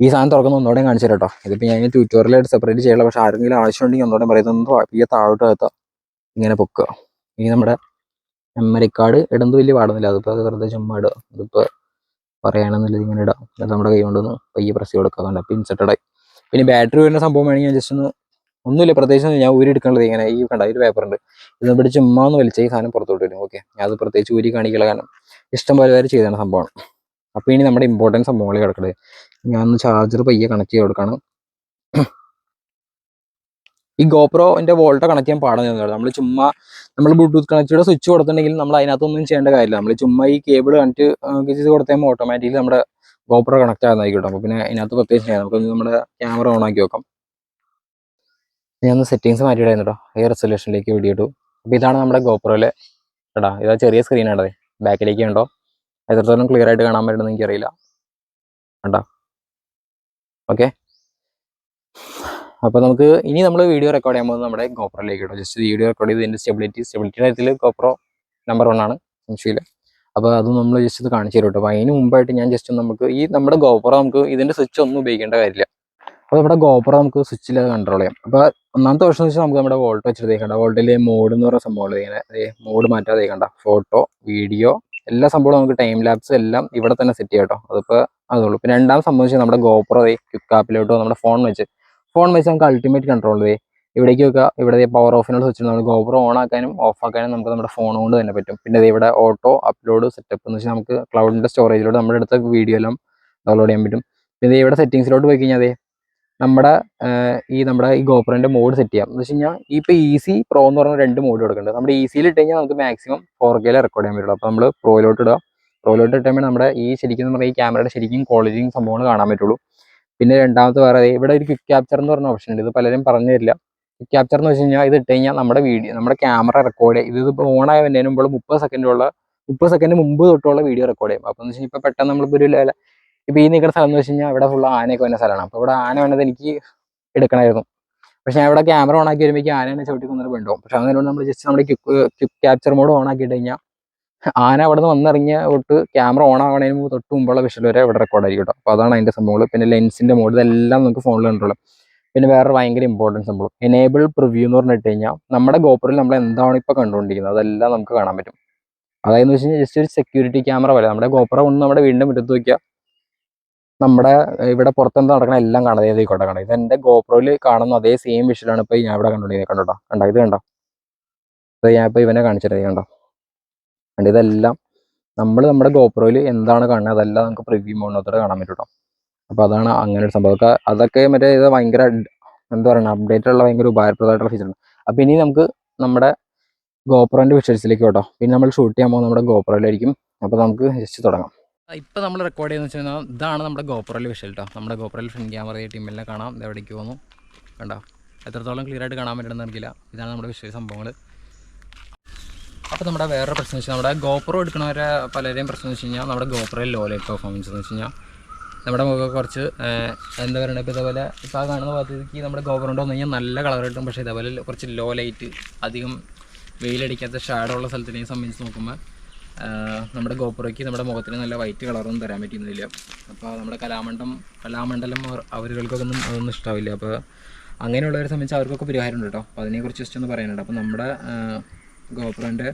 ഈ സാധനം തുറക്കുന്ന ഒന്നുകൂടെ കാണിച്ചു കേട്ടോ ഇതിപ്പോൾ ഞാൻ ട്യൂറ്റോറിയലായിട്ട് സെപ്പറേറ്റ് ചെയ്യണം പക്ഷേ ആരെങ്കിലും ആവശ്യമുണ്ടെങ്കിൽ ഒന്നുകൂടെ പറയുന്നത് ഈ താഴോട്ട് അകത്ത ഇങ്ങനെ പൊക്കുക. ഇനി നമ്മുടെ മെമ്മറി കാർഡ് ഇടുന്നത് വലിയ പാടുന്നില്ല അതിപ്പോൾ അത് വെറുതെ ചുമ്മാ ഇടുക. അതിപ്പോൾ പറയുകയാണെന്നുള്ളത് ഇങ്ങനെ ഇടാം. അത് നമ്മുടെ കൈ കൊണ്ടൊന്ന് പയ്യെ പ്രസ് കൊടുക്കുക. കണ്ട? പിൻ ഇൻസെർട്ടഡായി പിന്നെ ബാറ്ററി വരുന്ന സംഭവം വേണമെങ്കിൽ ഞാൻ ജസ്റ്റ് ഒന്ന് ഒന്നുമില്ല പ്രത്യേകിച്ച് ഞാൻ ഊരി എടുക്കേണ്ടത് ഇങ്ങനെ ഈ കണ്ട ഒരു പേപ്പർ ഉണ്ട് ഇത് പിടിച്ച് ചുമ്മാ ഒന്ന് വലിച്ച ഈ സാധനം പുറത്തോട്ട് വരും ഓക്കെ അത് പ്രത്യേകിച്ച് ഊരി കാണിക്കുള്ള കാരണം ഇഷ്ടം പോലെ വരെ ചെയ്താണ് സംഭവമാണ് അപ്പോൾ ഇനി നമ്മുടെ ഇമ്പോർട്ടന്റ് സംഭവങ്ങൾ കിടക്കുന്നത് ഞാൻ ഒന്ന് ചാർജർ പയ്യെ കണക്ട് ചെയ്ത് കൊടുക്കണം. ഈ ഗോപ്രോന്റെ വോൾട്ട് കണക്ട് ചെയ്യാൻ പാടുന്ന നമ്മൾ ചുമ്മാ നമ്മൾ ബ്ലൂടൂത്ത് കണക്റ്റിയുടെ സ്വിച്ച് കൊടുത്തിട്ടുണ്ടെങ്കിൽ നമ്മൾ അതിനകത്തൊന്നും ചെയ്യേണ്ട കാര്യമില്ല. നമ്മൾ ചുമ്മാ ഈ കേബിൾ കണക്ട് ചെയ്ത് കൊടുത്താൽ ഓട്ടോമാറ്റിക്കലി നമ്മുടെ ഗോപ്രോ കണക്ട് ആകുന്നതായിരിക്കും അപ്പോൾ പിന്നെ അതിനകത്ത് പ്രത്യേകിച്ച് നമുക്ക് നമ്മുടെ ക്യാമറ ഓൺ ആക്കി വെക്കാം. ഞാൻ ഒന്ന് സെറ്റിങ്സ് മാറ്റിയിടായിരുന്നു കേട്ടോ ഹൈ റെസൊല്യൂഷനിലേക്ക് വീഡിയോ ഇട്ടു. അപ്പോൾ ഇതാണ് നമ്മുടെ ഗോപ്രോയിലെ എടാ ഇതാ ചെറിയ സ്ക്രീനാണത് ബാക്കിലേക്ക് ഉണ്ടോ എത്രത്തോളം ക്ലിയർ ആയിട്ട് കാണാൻ പറ്റുമെന്ന് എനിക്കറിയില്ല. കണ്ടോ? ഓക്കെ. അപ്പോൾ നമുക്ക് ഇനി നമ്മൾ വീഡിയോ റെക്കോർഡ് ചെയ്യാൻ പോകുന്നത് നമ്മുടെ ഗോപ്രോയിലേക്ക് കേട്ടോ ജസ്റ്റ് വീഡിയോ റെക്കോർഡ് ചെയ്ത് ഇതിന്റെ സ്റ്റെബിലിറ്റി സ്റ്റെബിലിറ്റി കാര്യത്തിൽ ഗോപ്രോ നമ്പർ വൺ ആണ് സംശയമില്ല. അപ്പോൾ അത് നമ്മൾ ജസ്റ്റ് ഇത് കാണിച്ചു തരും കേട്ടോ അപ്പോൾ അതിന് മുമ്പായിട്ട് ഞാൻ ജസ്റ്റ് നമുക്ക് ഈ നമ്മുടെ ഗോപ്രോ നമുക്ക് ഇതിന്റെ സ്വിച്ച് ഒന്നും ഉപയോഗിക്കേണ്ട കാര്യമില്ല. അപ്പോൾ നമ്മുടെ ഗോപ്രോ നമുക്ക് സ്വിച്ചിൽ കൺട്രോൾ ചെയ്യാം. അപ്പോൾ ഒന്നാമത്തെ ഓപ്ഷൻ വെച്ചാൽ നമുക്ക് നമ്മുടെ വോൾട്ട് വെച്ചിട്ട് തേക്കണ്ട വോൾട്ടിൽ മോഡ് എന്ന് പറയുന്ന സംഭവം ഇങ്ങനെ മോഡ് മാറ്റാതെ തേക്കണ്ട ഫോട്ടോ വീഡിയോ എല്ലാ സംഭവവും നമുക്ക് ടൈം ലാപ്സ് എല്ലാം ഇവിടെ തന്നെ സെറ്റ് ചെയ്യാം കേട്ടോ. അതിപ്പോൾ അതുള്ളൂ പിന്നെ രണ്ടാം സംഭവം വെച്ചാൽ നമ്മുടെ ഗോപ്രോ ക്വിക്ക് ആപ്പിലോട്ടോ നമ്മുടെ ഫോൺ വെച്ച്. ഫോൺ വെച്ച് നമുക്ക് അൾട്ടിമേറ്റ് കൺട്രോൾ ചെയ്തേ ഇവിടേക്ക് വെക്കുക ഇവിടെ പവർ ഓഫിനോട് സ്വിച്ച് നമ്മൾ ഗോപ്രോ ഓൺ ആക്കാനും ഓഫ് ആക്കാനും നമുക്ക് നമ്മുടെ ഫോൺ കൊണ്ട് തന്നെ പറ്റും. പിന്നെ ഇവിടെ ഓട്ടോ അപ്ലോഡ് സെറ്റപ്പ് എന്ന് വെച്ചാൽ നമുക്ക് ക്ലൗഡിന്റെ സ്റ്റോറേജിലോട്ട് നമ്മുടെ അടുത്ത വീഡിയോ എല്ലാം ഡൗൺലോഡ് ചെയ്യാൻ പറ്റും. പിന്നെ ഇവിടെ സെറ്റിങ്സിലോട്ട് പോയി കഴിഞ്ഞാൽ അതെ നമ്മുടെ ഈ നമ്മുടെ ഈ ഗോപ്രോന്റെ മോഡ് സെറ്റ് ചെയ്യാം. എന്ന് വെച്ച് കഴിഞ്ഞാൽ ഇപ്പോൾ ഈസി പ്രോ എന്ന് പറഞ്ഞ രണ്ട് മോഡ് കൊടുക്കുന്നുണ്ട്. നമ്മുടെ ഈസിയിൽ ഇട്ട് കഴിഞ്ഞാൽ നമുക്ക് മാക്സിമം ഫോർ കെയിൽ റെക്കോർഡ് ചെയ്യാൻ പറ്റുള്ളൂ. അപ്പോൾ നമ്മൾ പ്രോയിലോട്ട് ഇടുക. പ്രോയിലോട്ട് ഇട്ടുമ്പോൾ നമ്മുടെ ഈ ശരിക്കും നമ്മുടെ ഈ ക്യാമറയുടെ ശരിക്കും ക്വാളിറ്റിയും സംഭവങ്ങൾ കാണാൻ പറ്റുള്ളൂ. പിന്നെ രണ്ടാമത്തെ വേറെ ഇവിടെ ഒരു ക്വിക്ക് ക്യാപ്ചർ എന്ന് പറഞ്ഞ ഓപ്ഷൻ ഉണ്ട്. ഇത് പലരും പറഞ്ഞു തരില്ല. ക്വിക്ക് ക്യാപ്ചർ എന്ന് വെച്ച് കഴിഞ്ഞാൽ ഇത് ഇട്ട് നമ്മുടെ വീഡിയോ നമ്മുടെ ക്യാമറ റെക്കോർഡ് ചെയ്യും. ഇത് ഇപ്പോൾ ഓൺ ആയതിന് മുമ്പ് മുപ്പത് സെക്കൻഡുള്ള മുപ്പത് സെക്കൻഡ് മുമ്പ് തൊട്ടുള്ള വീഡിയോ റെക്കോർഡ് ചെയ്യും. അപ്പോൾ എന്ന് വെച്ചാൽ ഇപ്പോൾ പെട്ടെന്ന് നമ്മളിപ്പോൾ ഒരു ഇപ്പോൾ ഈ നിൽക്കുന്ന സ്ഥലം എന്ന് വെച്ച് കഴിഞ്ഞാൽ ഇവിടെ ഫുൾ ആനയൊക്കെ വന്ന സ്ഥലമാണ്. അപ്പോൾ ഇവിടെ ആന വന്നത് എനിക്ക് എടുക്കണമായിരുന്നു. പക്ഷെ ഞാൻ ഇവിടെ ക്യാമറ ഓൺ ആക്കി വരുമ്പോൾ ആനേനെ ചവിട്ടി കൊന്നിട്ട് പെണ്ടുപോകും പക്ഷെ അങ്ങനെ നമ്മൾ ജസ്റ്റ് നമ്മുടെ ക്യാപ്ചർ മോഡ് ഓൺ ആക്കിയിട്ട് കഴിഞ്ഞാൽ ആന അവിടെ നിന്ന് വന്നിറങ്ങിയ തൊട്ട് ക്യാമറ ഓൺ ആവണതിന് തൊട്ട് മുമ്പുള്ള വിഷൽ വരെ ഇവിടെ റെക്കോർഡ് ആയിരിക്കും കേട്ടോ. അപ്പോൾ അതാണ് അതിന്റെ സംഭവങ്ങൾ പിന്നെ ലെൻസിന്റെ മോഡ് ഇതെല്ലാം നമുക്ക് ഫോണിൽ ഉണ്ടല്ലോ പിന്നെ വേറെ ഭയങ്കര ഇമ്പോർട്ടൻസ് സംഭവം. എനേബിൾ പ്രിവ്യൂ എന്ന് പറഞ്ഞിട്ട് കഴിഞ്ഞാൽ നമ്മുടെ ഗോപ്പറിൽ നമ്മൾ എന്താണ് ഇപ്പോൾ കണ്ടുകൊണ്ടിരിക്കുന്നത് അതെല്ലാം നമുക്ക് കാണാൻ പറ്റും. അതായത് വെച്ച് കഴിഞ്ഞാൽ ജസ്റ്റ് ഒരു സെക്യൂരിറ്റി ക്യാമറ പോലെ. നമ്മുടെ ഗോപ്പറ ഒന്ന് നമ്മുടെ വീടിന്റെ മുറ്റത്ത് നോക്കിയാൽ നമ്മുടെ ഇവിടെ പുറത്തെന്ത് നടക്കണ എല്ലാം കാണാതെ ഏതായിക്കോട്ടെ കാണാം ഇത് എന്റെ ഗോപ്രോയിൽ കാണുന്ന അതേ സെയിം വിഷയമാണ് ഇപ്പൊ ഞാൻ ഇവിടെ കണ്ടുകൊണ്ടിരിക്കുന്നത് കണ്ടോ കണ്ടോ? ഇത് കണ്ടോ? ഇത് ഞാൻ ഇപ്പൊ ഇവനെ കാണിച്ചിട്ട് കണ്ടോ? കണ്ടോ? ഇതെല്ലാം നമ്മൾ നമ്മുടെ ഗോപ്രോയിൽ എന്താണ് കാണുന്നത്? അതെല്ലാം നമുക്ക് പ്രിവ്യൂ മോണത്തോടെ കാണാൻ പറ്റും കേട്ടോ അപ്പോൾ അതാണ് അങ്ങനെ ഒരു സംഭവം. അതൊക്കെ മറ്റേ ഇത് ഭയങ്കര എന്താ പറയുക അപ്ഡേറ്റ് ഉള്ള ഭയങ്കര ഉപകാരപ്രദമായിട്ടുള്ള ഫീച്ചറാണ് അപ്പോൾ ഇനി നമുക്ക് നമ്മുടെ ഗോപ്രോന്റെ വിഷ്വൽസിലേക്ക് കേട്ടോ പിന്നെ നമ്മൾ ഷൂട്ട് ചെയ്യാൻ പോകുന്നത് നമ്മുടെ ഗോപ്രോയിലായിരിക്കും. അപ്പോൾ നമുക്ക് ജസ്റ്റ് തുടങ്ങാം. ഇപ്പോൾ നമ്മൾ റെക്കോർഡ് ചെയ്യുന്ന വെച്ച് കഴിഞ്ഞാൽ ഇതാണ് നമ്മുടെ ഗോപ്രോയിൽ വിഷയം കേട്ടോ നമ്മുടെ ഗോപ്രോയിൽ ഫ്രണ്ട് ക്യാമറ ടീമെല്ലാം കാണാം. എവിടേക്ക് പോകുന്നു? കണ്ടോ? എത്രത്തോളം ക്ലിയർ ആയിട്ട് കാണാൻ പറ്റുമെന്ന് അറിയില്ല ഇതാണ് നമ്മുടെ വിഷയ സംഭവങ്ങൾ അപ്പോൾ നമ്മുടെ വേറെ പ്രശ്നം വെച്ചാൽ നമ്മുടെ ഗോപ്രോ എടുക്കണവരെ പലരെയും പ്രശ്നം വെച്ച് കഴിഞ്ഞാൽ നമ്മുടെ ഗോപ്രോയിൽ ലോ ലൈറ്റ് പെർഫോമൻസ് എന്ന് വെച്ച് കഴിഞ്ഞാൽ നമ്മുടെ മുഖം കുറച്ച് എന്താ പറയുക ഇപ്പോൾ ഇതേപോലെ ഇപ്പോൾ ആ കാണുന്ന ഭാഗത്തേക്ക് നമ്മുടെ ഗോപ്രോണ്ട് വന്നു കഴിഞ്ഞാൽ നല്ല കളർ കിട്ടും. പക്ഷേ ഇതേപോലെ കുറച്ച് ലോ ലൈറ്റ് അധികം വെയിലടിക്കാത്ത ഷാഡോ ഉള്ള സ്ഥലത്തിനെ സംബന്ധിച്ച് നോക്കുമ്പോൾ നമ്മുടെ ഗോപുരയ്ക്ക് നമ്മുടെ മുഖത്തിന് നല്ല വൈറ്റ് കളറൊന്നും തരാൻ പറ്റുന്നില്ല. അപ്പോൾ നമ്മുടെ കലാമണ്ഡം കലാമണ്ഡലം അവരുകൾക്കൊക്കെ ഒന്നും അതൊന്നും ഇഷ്ടാവില്ല. അപ്പോൾ അങ്ങനെയുള്ളവരെ സംബന്ധിച്ച് അവർക്കൊക്കെ പരിഹാരമുണ്ട് കേട്ടോ. അപ്പോൾ അതിനെക്കുറിച്ച് ജസ്റ്റ് ഒന്ന് പറയാനുണ്ട്. അപ്പോൾ നമ്മുടെ ഗോപ്രോന്റെ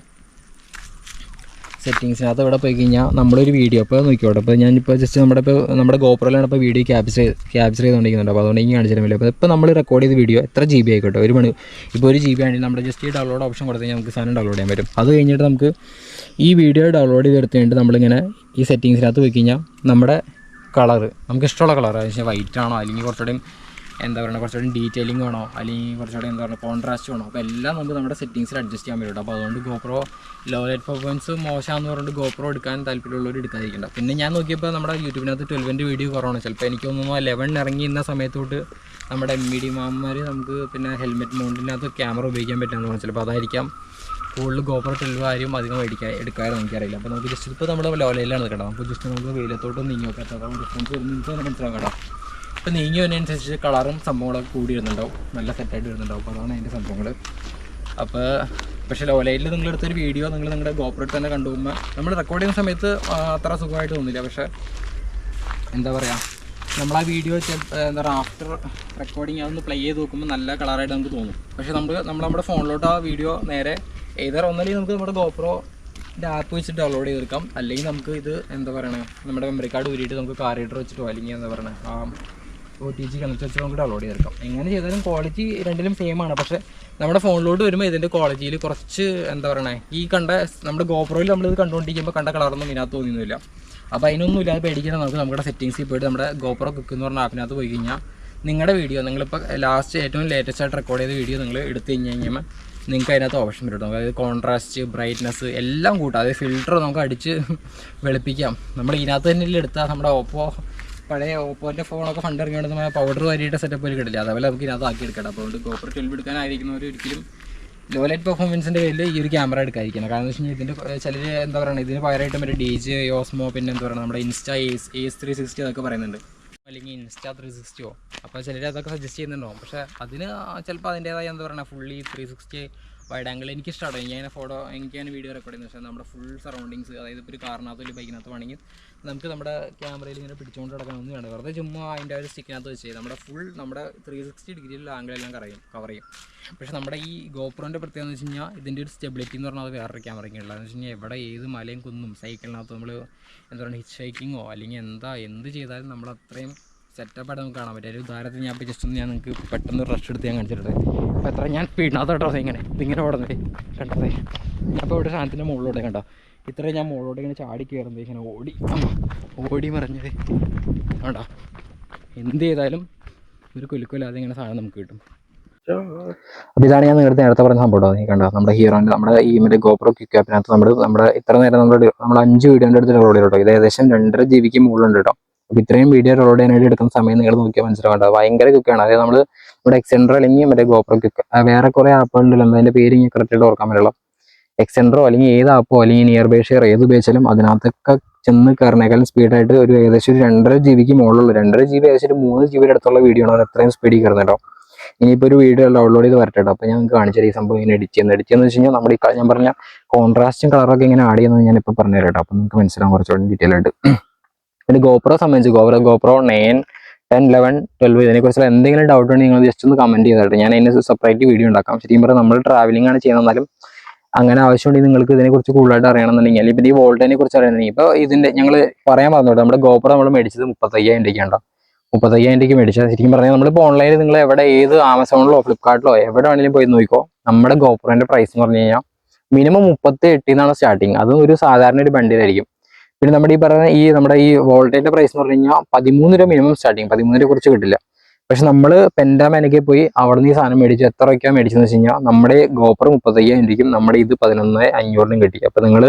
സെറ്റിങ്സിനകത്ത് ഇവിടെ പോയി കഴിഞ്ഞാൽ നമ്മളൊരു വീഡിയോ ഇപ്പോൾ നോക്കിക്കോട്ടെ. അപ്പോൾ ഞാനിപ്പോൾ ജസ്റ്റ് നമ്മുടെ ഇപ്പോൾ നമ്മുടെ ഗോപ്രോയിലാണ് ഇപ്പോൾ വീഡിയോ ക്യാപ്ചർ ക്യാപ്ചർ ചെയ്തുകൊണ്ടിരിക്കുന്നുണ്ട് അപ്പോൾ അതുകൊണ്ട് ഇനി കാണിച്ചു തരാൻ അപ്പോൾ ഇപ്പോൾ നമ്മൾ റെക്കോർഡ് ചെയ്ത വീഡിയോ എത്ര ജി ബി ആയിക്കോട്ടെ. ഒരു മണി ഇപ്പോൾ ഒരു ജി ബി ആണെങ്കിൽ നമ്മുടെ ജസ്റ്റ് ഈ ഡൗൺലോഡ് ഓപ്ഷൻ കൊടുത്തു കഴിഞ്ഞാൽ നമുക്ക് സാധനം ഡൗൺലോഡ് ചെയ്യാൻ പറ്റും. അത് കഴിഞ്ഞിട്ട് നമുക്ക് ഈ വീഡിയോ ഡൗൺലോഡ് കഴിഞ്ഞിട്ട് നമ്മളിങ്ങനെ ഈ സെറ്റിങ്സിനകത്ത് പോയി കഴിഞ്ഞാൽ നമ്മുടെ കളറ് നമുക്ക് ഇഷ്ടമുള്ള കളർ അതായത് വൈറ്റ് ആണോ? അല്ലെങ്കിൽ കുറച്ചുകൂടെയും എന്താ പറയുക കുറച്ചുകൂടി ഡീറ്റെയിലിംഗ് വേണോ? അല്ലെങ്കിൽ കുറച്ചുകൂടി എന്താ പറയുക കോൺട്രാസ്റ്റ് വേണോ? അപ്പോൾ എല്ലാം നമുക്ക് നമ്മുടെ സെറ്റിങ്സിൽ അഡ്ജസ്റ്റ് ചെയ്യാൻ പറ്റും അപ്പോൾ അതുകൊണ്ട് ഗോപ്രോ ലോ ലൈറ്റ് പെർഫോമൻസ് മോശമാണെന്ന് പറഞ്ഞിട്ട് ഗോപ്രോ എടുക്കാൻ താല്പര്യമുള്ളവർ എടുക്കാതിരിക്കണ്ട. പിന്നെ ഞാൻ നോക്കിയപ്പോൾ നമ്മുടെ യൂട്യൂബിനകത്ത് ട്വൽവിന്റെ വീഡിയോ കുറവാണ്. ചിലപ്പോൾ എനിക്ക് തോന്നുന്നു ലെവൻ ഇറങ്ങി ഇന്ന സമയത്തോട്ട് നമ്മുടെ എം ഇ ഡി മാമ്മമാർ നമുക്ക് പിന്നെ ഹെൽമെറ്റ് മൗണ്ടിനകത്ത് ക്യാമറ ഉപയോഗിക്കാൻ പറ്റുമെന്ന് പറഞ്ഞു ചിലപ്പോൾ അതായിരിക്കാം കൂടുതൽ ഗോപ്രോ ട്വൽവ് ആരും അധികം മേടിക്കാൻ എടുക്കാറ് എനിക്കറിയില്ല. അപ്പോൾ നമുക്ക് ജസ്റ്റ് ഇപ്പോൾ നമ്മുടെ ലോലയിലാണ് കേട്ടോ നമുക്ക് ജസ്റ്റ് നമുക്ക് വെയിലത്തോട്ടൊന്നും നീങ്ങി നോക്കാം. ഡിഫറൻസ് വരുന്നത്. നിങ്ങൾക്ക് മനസ്സിലാക്കാം കേട്ടോ ഇപ്പോൾ നീങ്ങി വരുന്നതിനനുസരിച്ച് കളറും സംഭവങ്ങളൊക്കെ കൂടി വരുന്നുണ്ടാവും നല്ല സെറ്റായിട്ട് വരുന്നുണ്ടാവും അപ്പോൾ അതാണ് അതിന്റെ സംഭവങ്ങൾ അപ്പോൾ പക്ഷേ ലോലയിൽ നിങ്ങളെടുത്തൊരു വീഡിയോ നിങ്ങൾ നിങ്ങളുടെ ഗോപ്രട്ട് തന്നെ കണ്ടു പോകുമ്പോൾ നമ്മൾ റെക്കോർഡ് ചെയ്യുന്ന സമയത്ത് അത്ര സുഖമായിട്ട് തോന്നില്ല പക്ഷേ എന്താ പറയുക നമ്മൾ ആ വീഡിയോ എന്താ പറയുക ആഫ്റ്റർ റെക്കോർഡിങ് അതൊന്ന് പ്ലേ ചെയ്ത് നോക്കുമ്പോൾ നല്ല കളറായിട്ട് നമുക്ക് തോന്നും. പക്ഷേ നമ്മൾ നമ്മൾ നമ്മുടെ ഫോണിലോട്ട് ആ വീഡിയോ നേരെ ഏതർ ഒന്നല്ലെങ്കിൽ നമുക്ക് നമ്മുടെ ഗോപ്രോ ആപ്പ് വെച്ചിട്ട് ഡൗൺലോഡ് ചെയ്തെടുക്കാം അല്ലെങ്കിൽ നമുക്ക് ഇത് എന്താ പറയണേ നമ്മുടെ മെമ്മറി കാർഡ് ഊരിയിട്ട് നമുക്ക് കാർ റീഡർ വെച്ചിട്ടോ അല്ലെങ്കിൽ എന്താ പറയണേ ആ ഒ ടി ജി കണക്ട് വെച്ച് നമുക്ക് ഡൗൺലോഡ് ചെയ്തെടുക്കാം എങ്ങനെ ചെയ്താലും ക്വാളിറ്റി രണ്ടിലും സെയിം ആണ്. പക്ഷേ നമ്മുടെ ഫോണിലോട്ട് വരുമ്പോൾ ഇതിന്റെ ക്വാളിറ്റിയിൽ കുറച്ച് എന്താ പറയണേ ഈ കണ്ട നമ്മുടെ ഗോപ്രോയിൽ നമ്മളിത് കണ്ടുകൊണ്ടിരിക്കുമ്പോൾ കണ്ട കളറൊന്നും ഇതിനകത്ത് തോന്നുന്നില്ല അപ്പോൾ അതിനൊന്നും ഇല്ലാതെ പേടിക്കണം നമുക്ക് നമ്മുടെ സെറ്റിങ്സിൽ പോയിട്ട് നമ്മുടെ ഗോപ്രോ കുക്ക് എന്ന് പറഞ്ഞ ആപ്പിനകത്ത് പോയി കഴിഞ്ഞാൽ നിങ്ങളുടെ വീഡിയോ നിങ്ങളിപ്പോൾ ലാസ്റ്റ് ഏറ്റവും ലേറ്റസ്റ്റ് ആയിട്ട് റെക്കോർഡ് ചെയ്ത വീഡിയോ നിങ്ങൾ എടുത്തു കഴിഞ്ഞ് കഴിഞ്ഞാൽ നിങ്ങൾക്ക് അതിനകത്ത് ഓപ്ഷൻ വരും അതായത് കോൺട്രാസ്റ്റ് ബ്രൈറ്റ്നസ് എല്ലാം കൂട്ടാം. അതായത് ഫിൽറ്റർ നമുക്ക് അടിച്ച് വെളുപ്പിക്കാം. നമ്മൾ ഇതിനകത്ത് തന്നെ എടുത്താൽ നമ്മുടെ ഓപ്പോ പഴയ ഓപ്പോന്റെ ഫോണൊക്കെ ഫണ്ട് ഇറങ്ങിയോണ്ട് പൗഡർ വാരിയിട്ട് സെറ്റപ്പ് ഒരു കിട്ടില്ല അതേപോലെ നമുക്ക് ഇതിനകത്ത് ആക്കി എടുക്കണം അപ്പോൾ അതുകൊണ്ട് ഗോപ്രോ ട്വൽവ് എടുക്കാനായിരിക്കുന്നവർ ഒരിക്കലും ലോ ലൈറ്റ് പെർഫോമൻസിന്റെ പേരിൽ ഈ ഒരു ക്യാമറ എടുക്കാതിരിക്കണം. കാരണം എന്ന് വെച്ച് കഴിഞ്ഞാൽ ഇതിന്റെ ചിലർ എന്താ പറയുക ഇതിന് പകരമായിട്ട് മറ്റേ ഡി ജെ ഓസ്മോ പിന്നെ എന്താ പറയുക നമ്മുടെ Insta Ace Ace three sixty അതൊക്കെ പറയുന്നുണ്ട്. അല്ലെങ്കിൽ ഇൻസ്റ്റാ ത്രീ സിക്സ്റ്റിയോ അപ്പോൾ ചിലർ അതൊക്കെ സജസ്റ്റ് ചെയ്യുന്നുണ്ടാവും. പക്ഷേ അതിന് ചിലപ്പോൾ അതിന്റേതായ എന്താ പറയുക fully three sixty wide angle എനിക്ക് ഇഷ്ടമാണ് ഞാൻ ഫോട്ടോ എനിക്ക് ഞാൻ വീഡിയോ റെക്കോർഡ് ചെയ്യുന്നത് പക്ഷേ നമ്മുടെ ഫുൾ സറൗണ്ടിങ്സ് അതായത് ഇപ്പോൾ ഒരു കാറിനകത്തോ ഒരു ബൈക്കിനകത്തോ ആണെങ്കിൽ നമുക്ക് നമ്മുടെ ക്യാമറയിൽ ഇങ്ങനെ പിടിച്ചുകൊണ്ട് നടക്കാനൊന്നും വേണ്ട. വെറുതെ ചുമ്മാ അതിന്റെ ഒരു സ്റ്റിക്കിനകത്ത് വെച്ച് നമ്മുടെ ഫുൾ നമ്മുടെ ത്രീ സിക്സ്റ്റി ഡിഗ്രിയിലുള്ള ആംഗിളെല്ലാം കറയും കവർ ചെയ്യും. പക്ഷേ നമ്മുടെ ഈ ഗോപ്രോന്റെ പ്രത്യേകത എന്ന് വെച്ച് കഴിഞ്ഞാൽ ഇതിന്റെ ഒരു സ്റ്റെബിലിറ്റി എന്ന് പറഞ്ഞാൽ അത് വേറൊരു ക്യാമറയ്ക്ക് ഉള്ളത് എന്ന് വെച്ച് കഴിഞ്ഞാൽ എവിടെ ഏത് മലയും കുന്നും സൈക്കിളിനകത്ത് നമ്മൾ എന്താ പറയുക ഹിറ്റ് ഹൈക്കിങ്ങോ അല്ലെങ്കിൽ എന്താ എന്ത് ചെയ്താലും നമ്മൾ അത്രയും സെറ്റപ്പായിട്ട് നമുക്ക് കാണാൻ പറ്റും. ഒരു ഉദാഹരണത്തിന് ഞാൻ ഇപ്പോൾ ജസ്റ്റ് ഒന്ന് ഞാൻ നിങ്ങൾക്ക് പെട്ടെന്ന് റഷ് എടുത്ത് ഞാൻ കാണിച്ചിട്ടുണ്ട്. അപ്പോൾ എത്ര? ഞാൻ സ്പീഡിനകത്ത് കേട്ടോ ഇങ്ങനെ. ഇതിങ്ങനെ ഓടുന്നത്. കണ്ടത് ഞാൻ ഇവിടെ സാധനത്തിന്റെ മുകളിലോട്ട് കണ്ടോ? ഇത്രയും ഞാൻ മുകളിലോട്ട് ഇങ്ങനെ ചാടി കയറുന്നത് ഇങ്ങനെ ഓടി. ഓടി മറിഞ്ഞത്. കണ്ടോ? എന്ത് ചെയ്താലും ഒരു കുലുക്കൊല്ലാതെ ഇങ്ങനെ സാധനം നമുക്ക് കിട്ടും. അപ്പോൾ ഇതാണ് ഞാൻ നേരത്തെ നേരത്തെ പറഞ്ഞ സംഭവം. നീ കണ്ടോ? നമ്മുടെ ഹീറോന്റെ നമ്മുടെ ഈ മറ്റേ ഗോപ്രോ ക്യൂക്യാപ്പിനകത്ത് നമ്മൾ നമ്മുടെ ഇത്ര നേരം നമ്മുടെ നമ്മൾ അഞ്ച് വീഡിയോന്റെ അടുത്ത് ചെയ്തു കേട്ടോ. ഇത് ഏകദേശം രണ്ടര ജി ബിക്ക് മുകളിലുണ്ട് കേട്ടോ. അപ്പോൾ ഇത്രയും വീഡിയോ റോഡ് ചെയ്യാനായിട്ട് എടുക്കുന്ന സമയം നിങ്ങൾ നോക്കിയാൽ മനസ്സിലാവേണ്ട ഭയങ്കര ക്വിക്കാണ് അതായത് നമ്മൾ നമ്മുടെ എക്സെൻഡർ അല്ലെങ്കിൽ മറ്റേ ഗോപ്രോ ക്വിക്ക് വേറെ കുറേ ആപ്പുകളുണ്ടല്ലോ അതിന്റെ പേര് ഇങ്ങനെ കറക്റ്റായിട്ട് ഓർക്കാൻ പറ്റുള്ളൂ എക്സെൻഡറോ അല്ലെങ്കിൽ ഏത് ആപ്പോ അല്ലെങ്കിൽ നിയർ ബൈ ഷെയർ ഏത് ഉപയോഗിച്ചാലും അതിനകത്തൊക്കെ ചെന്ന് കയറിനേക്കാളും സ്പീഡായിട്ട് ഒരു ഏകദേശം ഒരു രണ്ടര ജി ബിക്ക് മുകളിലുള്ള. രണ്ടര ജി ബി ഏകദേശം ഒരു മൂന്ന് ജി ബിയുടെ അടുത്തുള്ള വീഡിയോ ആണ്. അത് അത്രയും സ്പീഡിൽ കയറുന്നത് കേട്ടോ. ഇനിയിപ്പോൾ ഒരു വീഡിയോ ഡൗൺലോഡ് ചെയ്ത് വരട്ടെ അപ്പൊ അപ്പോൾ ഞാൻ നിങ്ങൾക്ക് കാണിച്ചു ഈ സംഭവം ഇങ്ങനെ എഡിറ്റ് ചെയ്യുന്നത്. എഡിറ്റ് ചെയ്യുന്ന വെച്ച് കഴിഞ്ഞാൽ നമ്മുടെ ഈ ഞാൻ പറഞ്ഞ കോൺട്രാസ്റ്റും കളറൊക്കെ ഇങ്ങനെ ആഡ് ചെയ്യുന്നത് ഞാൻ ഇപ്പോൾ പറഞ്ഞു തരാം അപ്പോൾ നിങ്ങൾക്ക് മനസ്സിലാവും കുറച്ചുകൂടി ഡീറ്റെയിൽ ആയിട്ട്. പിന്നെ ഗോപ്രോ സംബന്ധിച്ച് GoPro GoPro nine ten eleven twelve ഇതിനെക്കുറിച്ചുള്ള എന്തെങ്കിലും ഡൗട്ട് ഉണ്ടെങ്കിൽ നിങ്ങൾ ജസ്റ്റ് ഒന്ന് കമന്റ് ചെയ്തായിട്ട് ഞാൻ അതിന് സെപ്പറേറ്റ് വീഡിയോ ഉണ്ടാക്കാം. ശരിക്കും പറഞ്ഞാൽ നമ്മൾ ട്രാവലിംഗ് ആണ് ചെയ്യുന്നത്. എന്നാലും അങ്ങനെ ആവശ്യമുണ്ടെങ്കിൽ നിങ്ങൾക്ക് ഇതിനെക്കുറിച്ച് കൂടുതലായിട്ട് അറിയണമെന്നുണ്ടെങ്കിൽ അല്ലെങ്കിൽ ഈ വോൾട്ടിനെ കുറിച്ച് അറിയണമെന്നുണ്ടെങ്കിൽ ഇപ്പോൾ ഇതിന്റെ ഞങ്ങൾ പറയാൻ പറഞ്ഞോട്ടെ നമ്മുടെ ഗോപ്രോ നമ്മൾ മേടിച്ചത് മുപ്പത്തയ്യായിരം രൂപയ്ക്കാണ്ടോ മുപ്പത്തയ്യായിരം രൂപയ്ക്ക് മേടിച്ചത്. ശരിക്കും പറഞ്ഞാൽ നമ്മൾ നമ്മളിപ്പോൾ ഓൺലൈനിൽ നിങ്ങൾ എവിടെ ഏത് ആമസോണിലോ ഫ്ലിപ്കാർട്ടിലോ എവിടെ വേണമെങ്കിലും പോയി നോക്കിക്കോ. നമ്മുടെ ഗോപ്രോന്റെ പ്രൈസ് എന്ന് പറഞ്ഞു കഴിഞ്ഞാൽ മിനിമം മുപ്പത്തി എട്ടിൽ നിന്നാണ് സ്റ്റാർട്ടിങ് അതും ഒരു സാധാരണ ഒരു ബണ്ടിലായിരിക്കും. പിന്നെ നമ്മുടെ ഈ പറയുന്ന ഈ നമ്മുടെ ഈ വോൾട്ടേജിന്റെ പ്രൈസ് എന്ന് പറഞ്ഞു കഴിഞ്ഞാൽ പതിമൂന്ന് രൂപ മിനിമം സ്റ്റാർട്ടിങ് പതിമൂന്ന് രൂപ കുറച്ച് കിട്ടില്ല. പക്ഷെ നമ്മൾ പെൻഡാമാനൊക്കെ പോയി അവിടെ നിന്ന് ഈ സാധനം മേടിച്ച് എത്ര രൂപയ്ക്കാണ് മേടിച്ചെന്ന് വെച്ച് കഴിഞ്ഞാൽ നമ്മുടെ ഗോപ്പർ മുപ്പത്തയ്യായിരം രൂപയ്ക്കും നമ്മുടെ ഇത് പതിനൊന്ന് അഞ്ഞൂറിനും കിട്ടി. അപ്പൊ നിങ്ങൾ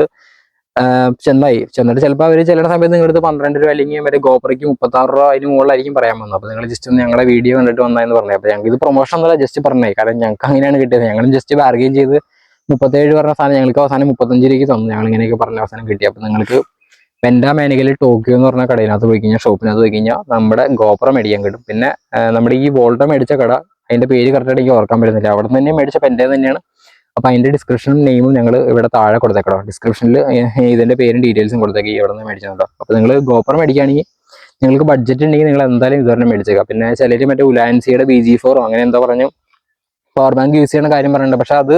ചെന്നായി. ചെന്നിട്ട് ചിലപ്പോൾ അവർ ചില സമയത്ത് നിങ്ങളടുത്ത് പന്ത്രണ്ട് രൂപ അല്ലെങ്കിൽ മറ്റേ ഗോപ്പറയ്ക്ക് മുപ്പത്താറ് രൂപ അതിന് മുകളിലായിരിക്കും പറയാൻ വന്നത്. അപ്പോൾ നിങ്ങൾ ജസ്റ്റ് ഒന്ന് ഞങ്ങളുടെ വീഡിയോ കണ്ടിട്ട് വന്നതെന്ന് പറഞ്ഞു. അപ്പോൾ ഞങ്ങൾക്ക് ഇത് പ്രൊമോഷൻ എന്നല്ല ജസ്റ്റ് പറഞ്ഞേ. കാരണം ഞങ്ങൾക്ക് അങ്ങനെയാണ് കിട്ടിയത്. ഞങ്ങളും ജസ്റ്റ് ബാർഗെയിൻ ചെയ്ത് മുപ്പത്തേഴ് പറഞ്ഞ സാധനം ഞങ്ങൾക്ക് അവസാനം മുപ്പത്തഞ്ച് രൂപയ്ക്ക് തന്നു. ഞങ്ങൾ ഇങ്ങനെയൊക്കെ പറഞ്ഞ അവസാനം കിട്ടി. അപ്പോൾ നിങ്ങൾക്ക് പെൻഡാ മേനകയിൽ ടോക്കിയോ എന്ന് പറഞ്ഞ കടയിനകത്ത് പോയി കഴിഞ്ഞാൽ ഷോപ്പിനകത്ത് പോയി കഴിഞ്ഞാൽ നമ്മുടെ ഗോപ്ര മേടിക്കാൻ കിട്ടും. പിന്നെ നമ്മുടെ ഈ വോൾട്ട മേടിച്ച കട അതിന്റെ പേര് കറക്റ്റായിട്ട് എനിക്ക് ഓർക്കാൻ പറ്റുന്നില്ല. അവിടെ നിന്ന് തന്നെ മേടിച്ച പെന്റെ തന്നെയാണ്. അപ്പോൾ അതിന്റെ ഡിസ്ക്രിപ്ഷനും നെയിമും ഞങ്ങൾ ഇവിടെ താഴെ കൊടുത്തേക്കടോ ഡിസ്ക്രിപ്ഷനിൽ ഇതിന്റെ പേരും ഡീറ്റെയിൽസും കൊടുത്തേക്ക് ഇവിടെ നിന്ന് മേടിച്ചോ അപ്പോൾ നിങ്ങൾ ഗോപ്ര മേടിക്കുകയാണെങ്കിൽ നിങ്ങൾക്ക് ബഡ്ജറ്റ് ഉണ്ടെങ്കിൽ നിങ്ങൾ എന്തായാലും ഇതുവരെ മേടിച്ചേക്കാം. പിന്നെ ചിലർ മറ്റേ ഉലാൻസിയുടെ ബി ജി ഫോറോ അങ്ങനെ എന്താ പറഞ്ഞു പവർ ബാങ്ക് യൂസ് ചെയ്യുന്ന കാര്യം പറയുന്നുണ്ട് പക്ഷെ അത്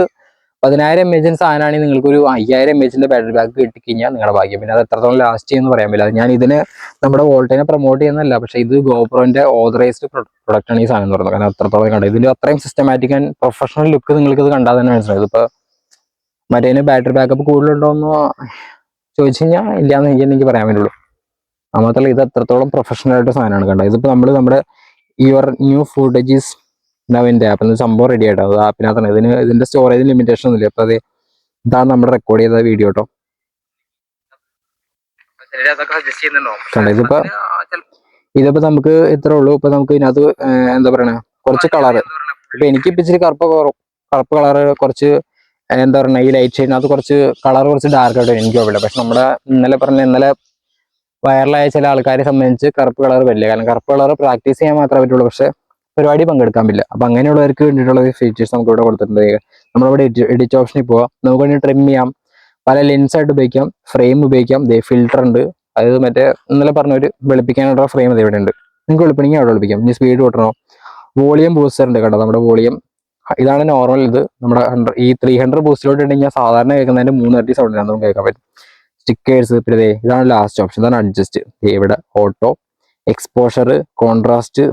പതിനായിരം എം എച്ച് സാധനമാണെങ്കിൽ നിങ്ങൾക്ക് ഒരു അയ്യായിരം എം എച്ചിന്റെ ബാറ്ററി ബാക്ക് കിട്ടിക്കഴിഞ്ഞാൽ നിങ്ങളുടെ ഭാഗ്യം. പിന്നെ അത് എത്രത്തോളം ലാസ്റ്റ് ചെയ്യുമെന്ന് പറയാൻ പറ്റില്ല. ഞാൻ ഇതിന് നമ്മുടെ വോൾട്ടേനെ പ്രൊമോട്ട് ചെയ്യുന്നതല്ല. പക്ഷെ ഇത് ഗോപ്രോന്റെ ഓതറൈസ്ഡ് പ്രൊഡക്റ്റ് ആണ് ഈ സാധനം എന്ന് പറയുന്നത്. കാരണം എത്രത്തോളം കണ്ടത് ഇതിന്റെ അത്രയും സിസ്റ്റമാറ്റിക് ആൻഡ് പ്രൊഫഷണൽ ലുക്ക് നിങ്ങൾക്ക് ഇത് കണ്ടാൽ തന്നെ മനസ്സിലായത് ഇപ്പൊ മറ്റേതിന് ബാറ്ററി ബാക്കപ്പ് കൂടുതലുണ്ടോ എന്ന് ചോദിച്ചു കഴിഞ്ഞാൽ ഇല്ലാന്ന് എനിക്ക് എനിക്ക് പറയാൻ പറ്റുള്ളൂ. മാത്രമല്ല ഇത് എത്രത്തോളം പ്രൊഫഷണൽ ആയിട്ട് സാധനമാണ് കണ്ടത്. ഇതിപ്പോ നമ്മൾ നമ്മുടെ യുവർ ന്യൂ ഫുട്ടേജീസ് നവിന്റെ ആപ്പ് എന്ന സംഭവം റെഡി ആയിട്ടോ? അത് ആപ്പിനകത്താണ് ഇതിന് ഇതിന്റെ സ്റ്റോറേജ് ലിമിറ്റേഷൻ ഒന്നുമില്ല? അപ്പോൾ അത് ഇതാണ് നമ്മുടെ റെക്കോർഡ് ചെയ്ത വീഡിയോ കേട്ടോ ഇതിപ്പോ ഇതിപ്പോ നമുക്ക് ഇത്രേ ഉള്ളൂ. ഇപ്പൊ നമുക്ക് ഇതിനകത്ത് എന്താ പറയണ? കുറച്ച് കളറ് ഇപ്പൊ എനിക്ക് ഇപ്പിച്ചിരി കറുപ്പ് കുറ- കറുപ്പ് കളറ് കുറച്ച് എന്താ പറയുക ഈ ലൈറ്റ് ഷെയ്ഡിനകത്ത് കുറച്ച് കളർ കുറച്ച് ഡാർക്ക് ആയിട്ട് എനിക്ക് കുഴപ്പമില്ല പക്ഷെ നമ്മുടെ ഇന്നലെ പറഞ്ഞ ഇന്നലെ വൈറലായ ചില ആൾക്കാരെ സംബന്ധിച്ച് കറുപ്പ് കളർ വലിയ കാരണം കറുപ്പ് കളർ പ്രാക്ടീസ് ചെയ്യാൻ മാത്രമേ പറ്റുള്ളൂ. പക്ഷെ പരിപാടി പങ്കെടുക്കാൻ പറ്റില്ല. അപ്പൊ അങ്ങനെയുള്ളവർക്ക് വേണ്ടിയിട്ടുള്ള ഫീച്ചേഴ്സ് നമുക്ക് ഇവിടെ കൊടുത്തിട്ടുണ്ട്. നമ്മളിവിടെ എഡിറ്റ് ഓപ്ഷനിൽ പോവാം. നമുക്ക് വേണ്ടി ട്രിം ചെയ്യാം. പല ലെൻസ് ആയിട്ട് ഉപയോഗിക്കാം. ഫ്രെയിം ഉപയോഗിക്കാം. ദേ ഫിൽറ്റർ ഉണ്ട്. അതായത് മറ്റേ ഇന്നലെ പറഞ്ഞ ഒരു വെളുപ്പിക്കാനുള്ള ഫ്രെയിം അത് ഇവിടെ ഉണ്ട് നിങ്ങൾക്ക് വെളുപ്പിണെങ്കിൽ അവിടെ വെളുപ്പിക്കാം. ഇനി സ്പീഡ് കൂട്ടണോ? വോളിയം ബൂസ്റ്റർ ഉണ്ട് കേട്ടോ നമ്മുടെ വോളിയം ഇതാണ് നോർമൽ ഇത്. നമ്മുടെ ഹൺഡ്രഡ് ഈ ത്രീ ഹൺഡ്രഡ് ബൂസ്റ്റിലോട്ട് ഉണ്ടെങ്കിൽ സാധാരണ കേൾക്കുന്നതിന്റെ മൂന്നിരട്ടി സൗണ്ടിലാണ് നമുക്ക് കേൾക്കാൻ പറ്റും. സ്റ്റിക്കേഴ്സ് പിന്നെ ഇതാണ് ലാസ്റ്റ് ഓപ്ഷൻ ഇതാണ് അഡ്ജസ്റ്റ് ഇവിടെ auto exposure contrast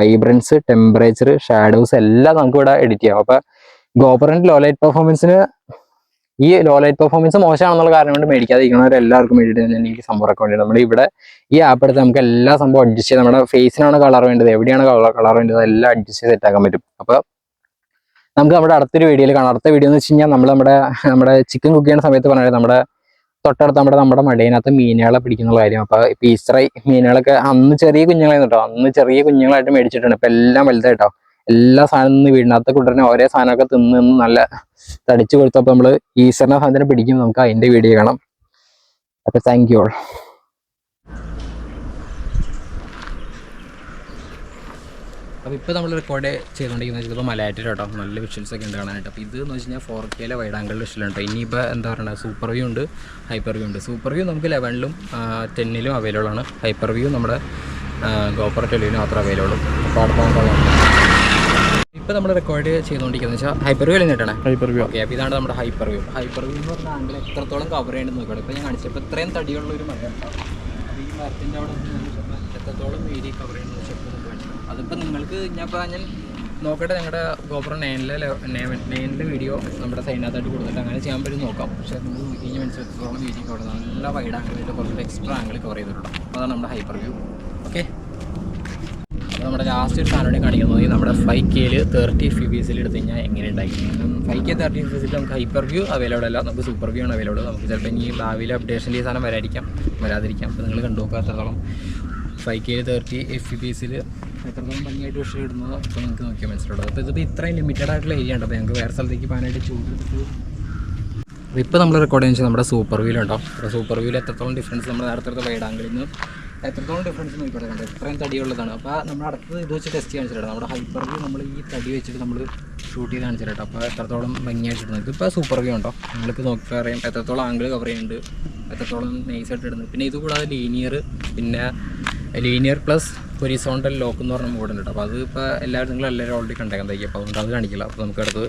vibrance temperature shadows എല്ലാം നമുക്ക് ഇവിടെ എഡിറ്റ് ചെയ്യാം. അപ്പൊ ഗോപറിന്റെ ലോ ലൈറ്റ് പെർഫോമൻസിന് ഈ ലോ ലൈറ്റ് പെർഫോമൻസ് മോശമാണെന്നുള്ള കാരണം കൊണ്ട് മേടിക്കാതിരിക്കുന്നവർ എല്ലാവർക്കും തന്നെ എനിക്ക് സംഭവം വേണ്ടി നമ്മുടെ ഇവിടെ ഈ ആപ്പ് എടുത്ത് നമുക്ക് എല്ലാ സംഭവം അഡ്ജസ്റ്റ് ചെയ്ത് നമ്മുടെ ഫേസിനാണ് കളർ വേണ്ടത് എവിടെയാണ് കളർ വേണ്ടത് എല്ലാം അഡ്ജസ്റ്റ് ചെയ്ത് സെറ്റാക്കാൻ പറ്റും. അപ്പൊ നമുക്ക് നമ്മുടെ അടുത്തൊരു വീഡിയോയിൽ കാണാം. അടുത്ത വീഡിയോ എന്ന് വെച്ച് കഴിഞ്ഞാൽ നമ്മൾ നമ്മുടെ നമ്മുടെ ചിക്കൻ കുക്ക് ചെയ്യുന്ന സമയത്ത് പറഞ്ഞാൽ നമ്മുടെ തൊട്ടടുത്ത് നമ്മുടെ നമ്മുടെ മടയിനകത്ത് മീനുകളെ പിടിക്കുന്ന കാര്യം. അപ്പൊ ഇപ്പൊ ഈസ്റ്ററായി മീനുകളൊക്കെ അന്ന് ചെറിയ കുഞ്ഞുങ്ങളായിരുന്നു കേട്ടോ. അന്ന് ചെറിയ കുഞ്ഞുങ്ങളായിട്ട് മേടിച്ചിട്ടുണ്ട്. ഇപ്പൊ എല്ലാം വലുതായിട്ടോ എല്ലാ സാധനം വീടിനകത്ത് കൊണ്ടുവരുന്ന ഓരോ സാധനമൊക്കെ തിന്ന് നിന്ന് നല്ല തടിച്ചു കൊടുത്തപ്പോൾ നമ്മൾ ഈസ്റ്ററിനെ സാധനം പിടിക്കും നമുക്ക് അതിന്റെ വീഡിയോ കാണാം. അപ്പൊ താങ്ക് യു അപ്പോൾ ഇപ്പോൾ നമ്മൾ റെക്കോർഡ് ചെയ്തുകൊണ്ടിരിക്കുന്നത് ചിലപ്പോൾ മലയാറ്റം കേട്ടോ. നല്ല വിഷ്വൽസ് ഒക്കെ ഉണ്ട് കാണാനായിട്ട്. അപ്പോൾ ഇത് എന്ന് വെച്ച് കഴിഞ്ഞാൽ ഫോർ കെയിലെ വൈഡ് ആംഗിൾ വിഷ്വലുണ്ട് ഇനിയിപ്പോൾ എന്താ പറയുക സൂപ്പർ വ്യൂ ഉണ്ട് ഹൈപ്പർ വ്യൂ ഉണ്ട്. സൂപ്പർ വ്യൂ നമുക്ക് ലെവനിലും ടെന്നിലും അവൈലബിൾ ആണ്. ഹൈപ്പർ വ്യൂ നമ്മുടെ ഗോപ്പർ ടെലിവിനും മാത്രം അവൈലബിൾ അപ്പോൾ അടുത്ത ഇപ്പോൾ നമ്മൾ റെക്കോർഡ് ചെയ്തുകൊണ്ടിരിക്കുന്നത് വെച്ചാൽ ഹൈപ്പർ വ്യൂ അല്ലേ ഹൈപ്പർ വ്യൂ ഓക്കെ അപ്പോൾ ഇതാണ് നമ്മുടെ ഹൈപ്പർ വ്യൂ ഹൈപ്പർ വ്യൂ എന്ന് പറഞ്ഞ ആംഗിൾ എത്രത്തോളം കവർ ചെയ്യേണ്ടത് നോക്കണം ഇപ്പോൾ ഞാൻ കാണിച്ചപ്പോൾ ഇത്രയും തടിയുള്ള ഒരു മരം ഈ മരത്തിന്റെ അവിടെ എത്രത്തോളം ഏരിയ കവർ ചെയ്യണമെന്ന് വെച്ചാൽ ഇപ്പോൾ നമുക്ക് മനസ്സിലാവും അതിപ്പോൾ നിങ്ങൾക്ക് ഞാൻ ഞാൻ നോക്കട്ടെ ഞങ്ങളുടെ ഗോബ്ര നയനിലെ നയനിലെ വീഡിയോ നമ്മുടെ സൈനകത്തായിട്ട് കൊടുത്തിട്ട് അങ്ങനെ ചെയ്യാൻ പറ്റും നോക്കാം. പക്ഷേ നിങ്ങൾ നോക്കി കഴിഞ്ഞാൽ മനസ്സിലെത്രത്തോളം വീഡിയോ അവിടെ നല്ല വൈഡ് ആംഗിളിൽ കുറച്ച് എക്സ്ട്രാ ആംഗിൾ കവർ ചെയ്തിട്ടുണ്ടോ അതാണ് നമ്മുടെ ഹൈപ്പർ വ്യൂ ഓക്കെ അപ്പോൾ നമ്മുടെ ലാസ്റ്റ് ഒരു സാധനം കാണിക്കുന്നത് നമ്മുടെ ഫൈവ് കെയിൽ തേർട്ടി ഫി ബി എസിൽ എടുത്തു കഴിഞ്ഞാൽ എങ്ങനെ ഉണ്ടായിരിക്കും ഫൈവ് കെ തേർട്ടി എഫ് എസിൽ നമുക്ക് ഹൈപ്പർ വ്യൂ അവൈലബിൾ അല്ല. നമുക്ക് സൂപ്പർ വ്യൂ ആണ് അവൈലബിൾ നമുക്ക് ചിലപ്പോൾ ഇനി ഭാവിയിൽ അപ്ഡേഷന്റെ ഈ സാധനം വരാതിരിക്കാം. വരാതിരിക്കാം. അപ്പോൾ നിങ്ങൾ കണ്ടു five K thirty F B എസിൽ എത്രത്തോളം ഭംഗിയായിട്ട് വിഷയം ഇടുന്നത് അപ്പോൾ നിങ്ങൾക്ക് നോക്കിയാൽ മനസ്സിലുള്ളത് അപ്പോൾ ഇതിപ്പോൾ ഇത്രയും ലിമിറ്റഡ് ആയിട്ടുള്ള ഏരിയ ഉണ്ട്. അപ്പോൾ ഞങ്ങൾക്ക് വേറെ സ്ഥലത്തേക്ക് പോകാനായിട്ട് ചൂടെടുത്ത് അപ്പോൾ ഇപ്പോൾ നമ്മൾ റെക്കോർഡ് ചെയ്യുന്നത് നമ്മുടെ സൂപ്പർ വീൽ ഉണ്ടോ? അപ്പോൾ സൂപ്പർ വീൽ എത്രത്തോളം ഡിഫറൻസ് നമ്മൾ നേരത്തെ വൈഡ് ആംഗിളിൽ നിന്ന് എത്രത്തോളം ഡിഫറൻസ് നോക്കിക്കോട്ടെ കണ്ടത് ഇത്രയും തടിയുള്ളതാണ്. അപ്പോൾ നമ്മൾ അടുത്തത് ഇത് വെച്ച് ടെസ്റ്റ് കാണിച്ചിട്ടുണ്ട് നമ്മുടെ ഹൈപ്പർ വ്യൂ നമ്മൾ ഈ തടി വെച്ചിട്ട് നമ്മൾ ഷൂട്ട് ചെയ്ത് കാണിച്ചിട്ട് അപ്പോൾ എത്രത്തോളം ഭംഗിയായിട്ട് ഇടുന്നത്. ഇപ്പോൾ സൂപ്പർ വ്യൂ ഉണ്ടോ? നിങ്ങൾക്ക് നോക്കി അറിയാം. എത്രത്തോളം ആംഗിൾ കവർ ചെയ്യുന്നുണ്ട്. എത്രത്തോളം നൈസായിട്ട് ഇടുന്നത്. പിന്നെ ഇത് കൂടാതെ ലീനിയർ പിന്നെ ലീനിയർ പ്ലസ് ഹൊരിസോണ്ടൽ ലോക്ക് എന്ന് പറഞ്ഞ മോഡ് ഉണ്ട്. അപ്പോൾ അത് ഇപ്പോൾ എല്ലാവരും നിങ്ങൾ എല്ലാവരും ഓൾറെഡി കണ്ടേക്കാൻ തയ്ക്കും അപ്പോൾ അതുകൊണ്ട് അത് കാണിക്കില്ല. അപ്പോൾ നമുക്ക് അടുത്ത്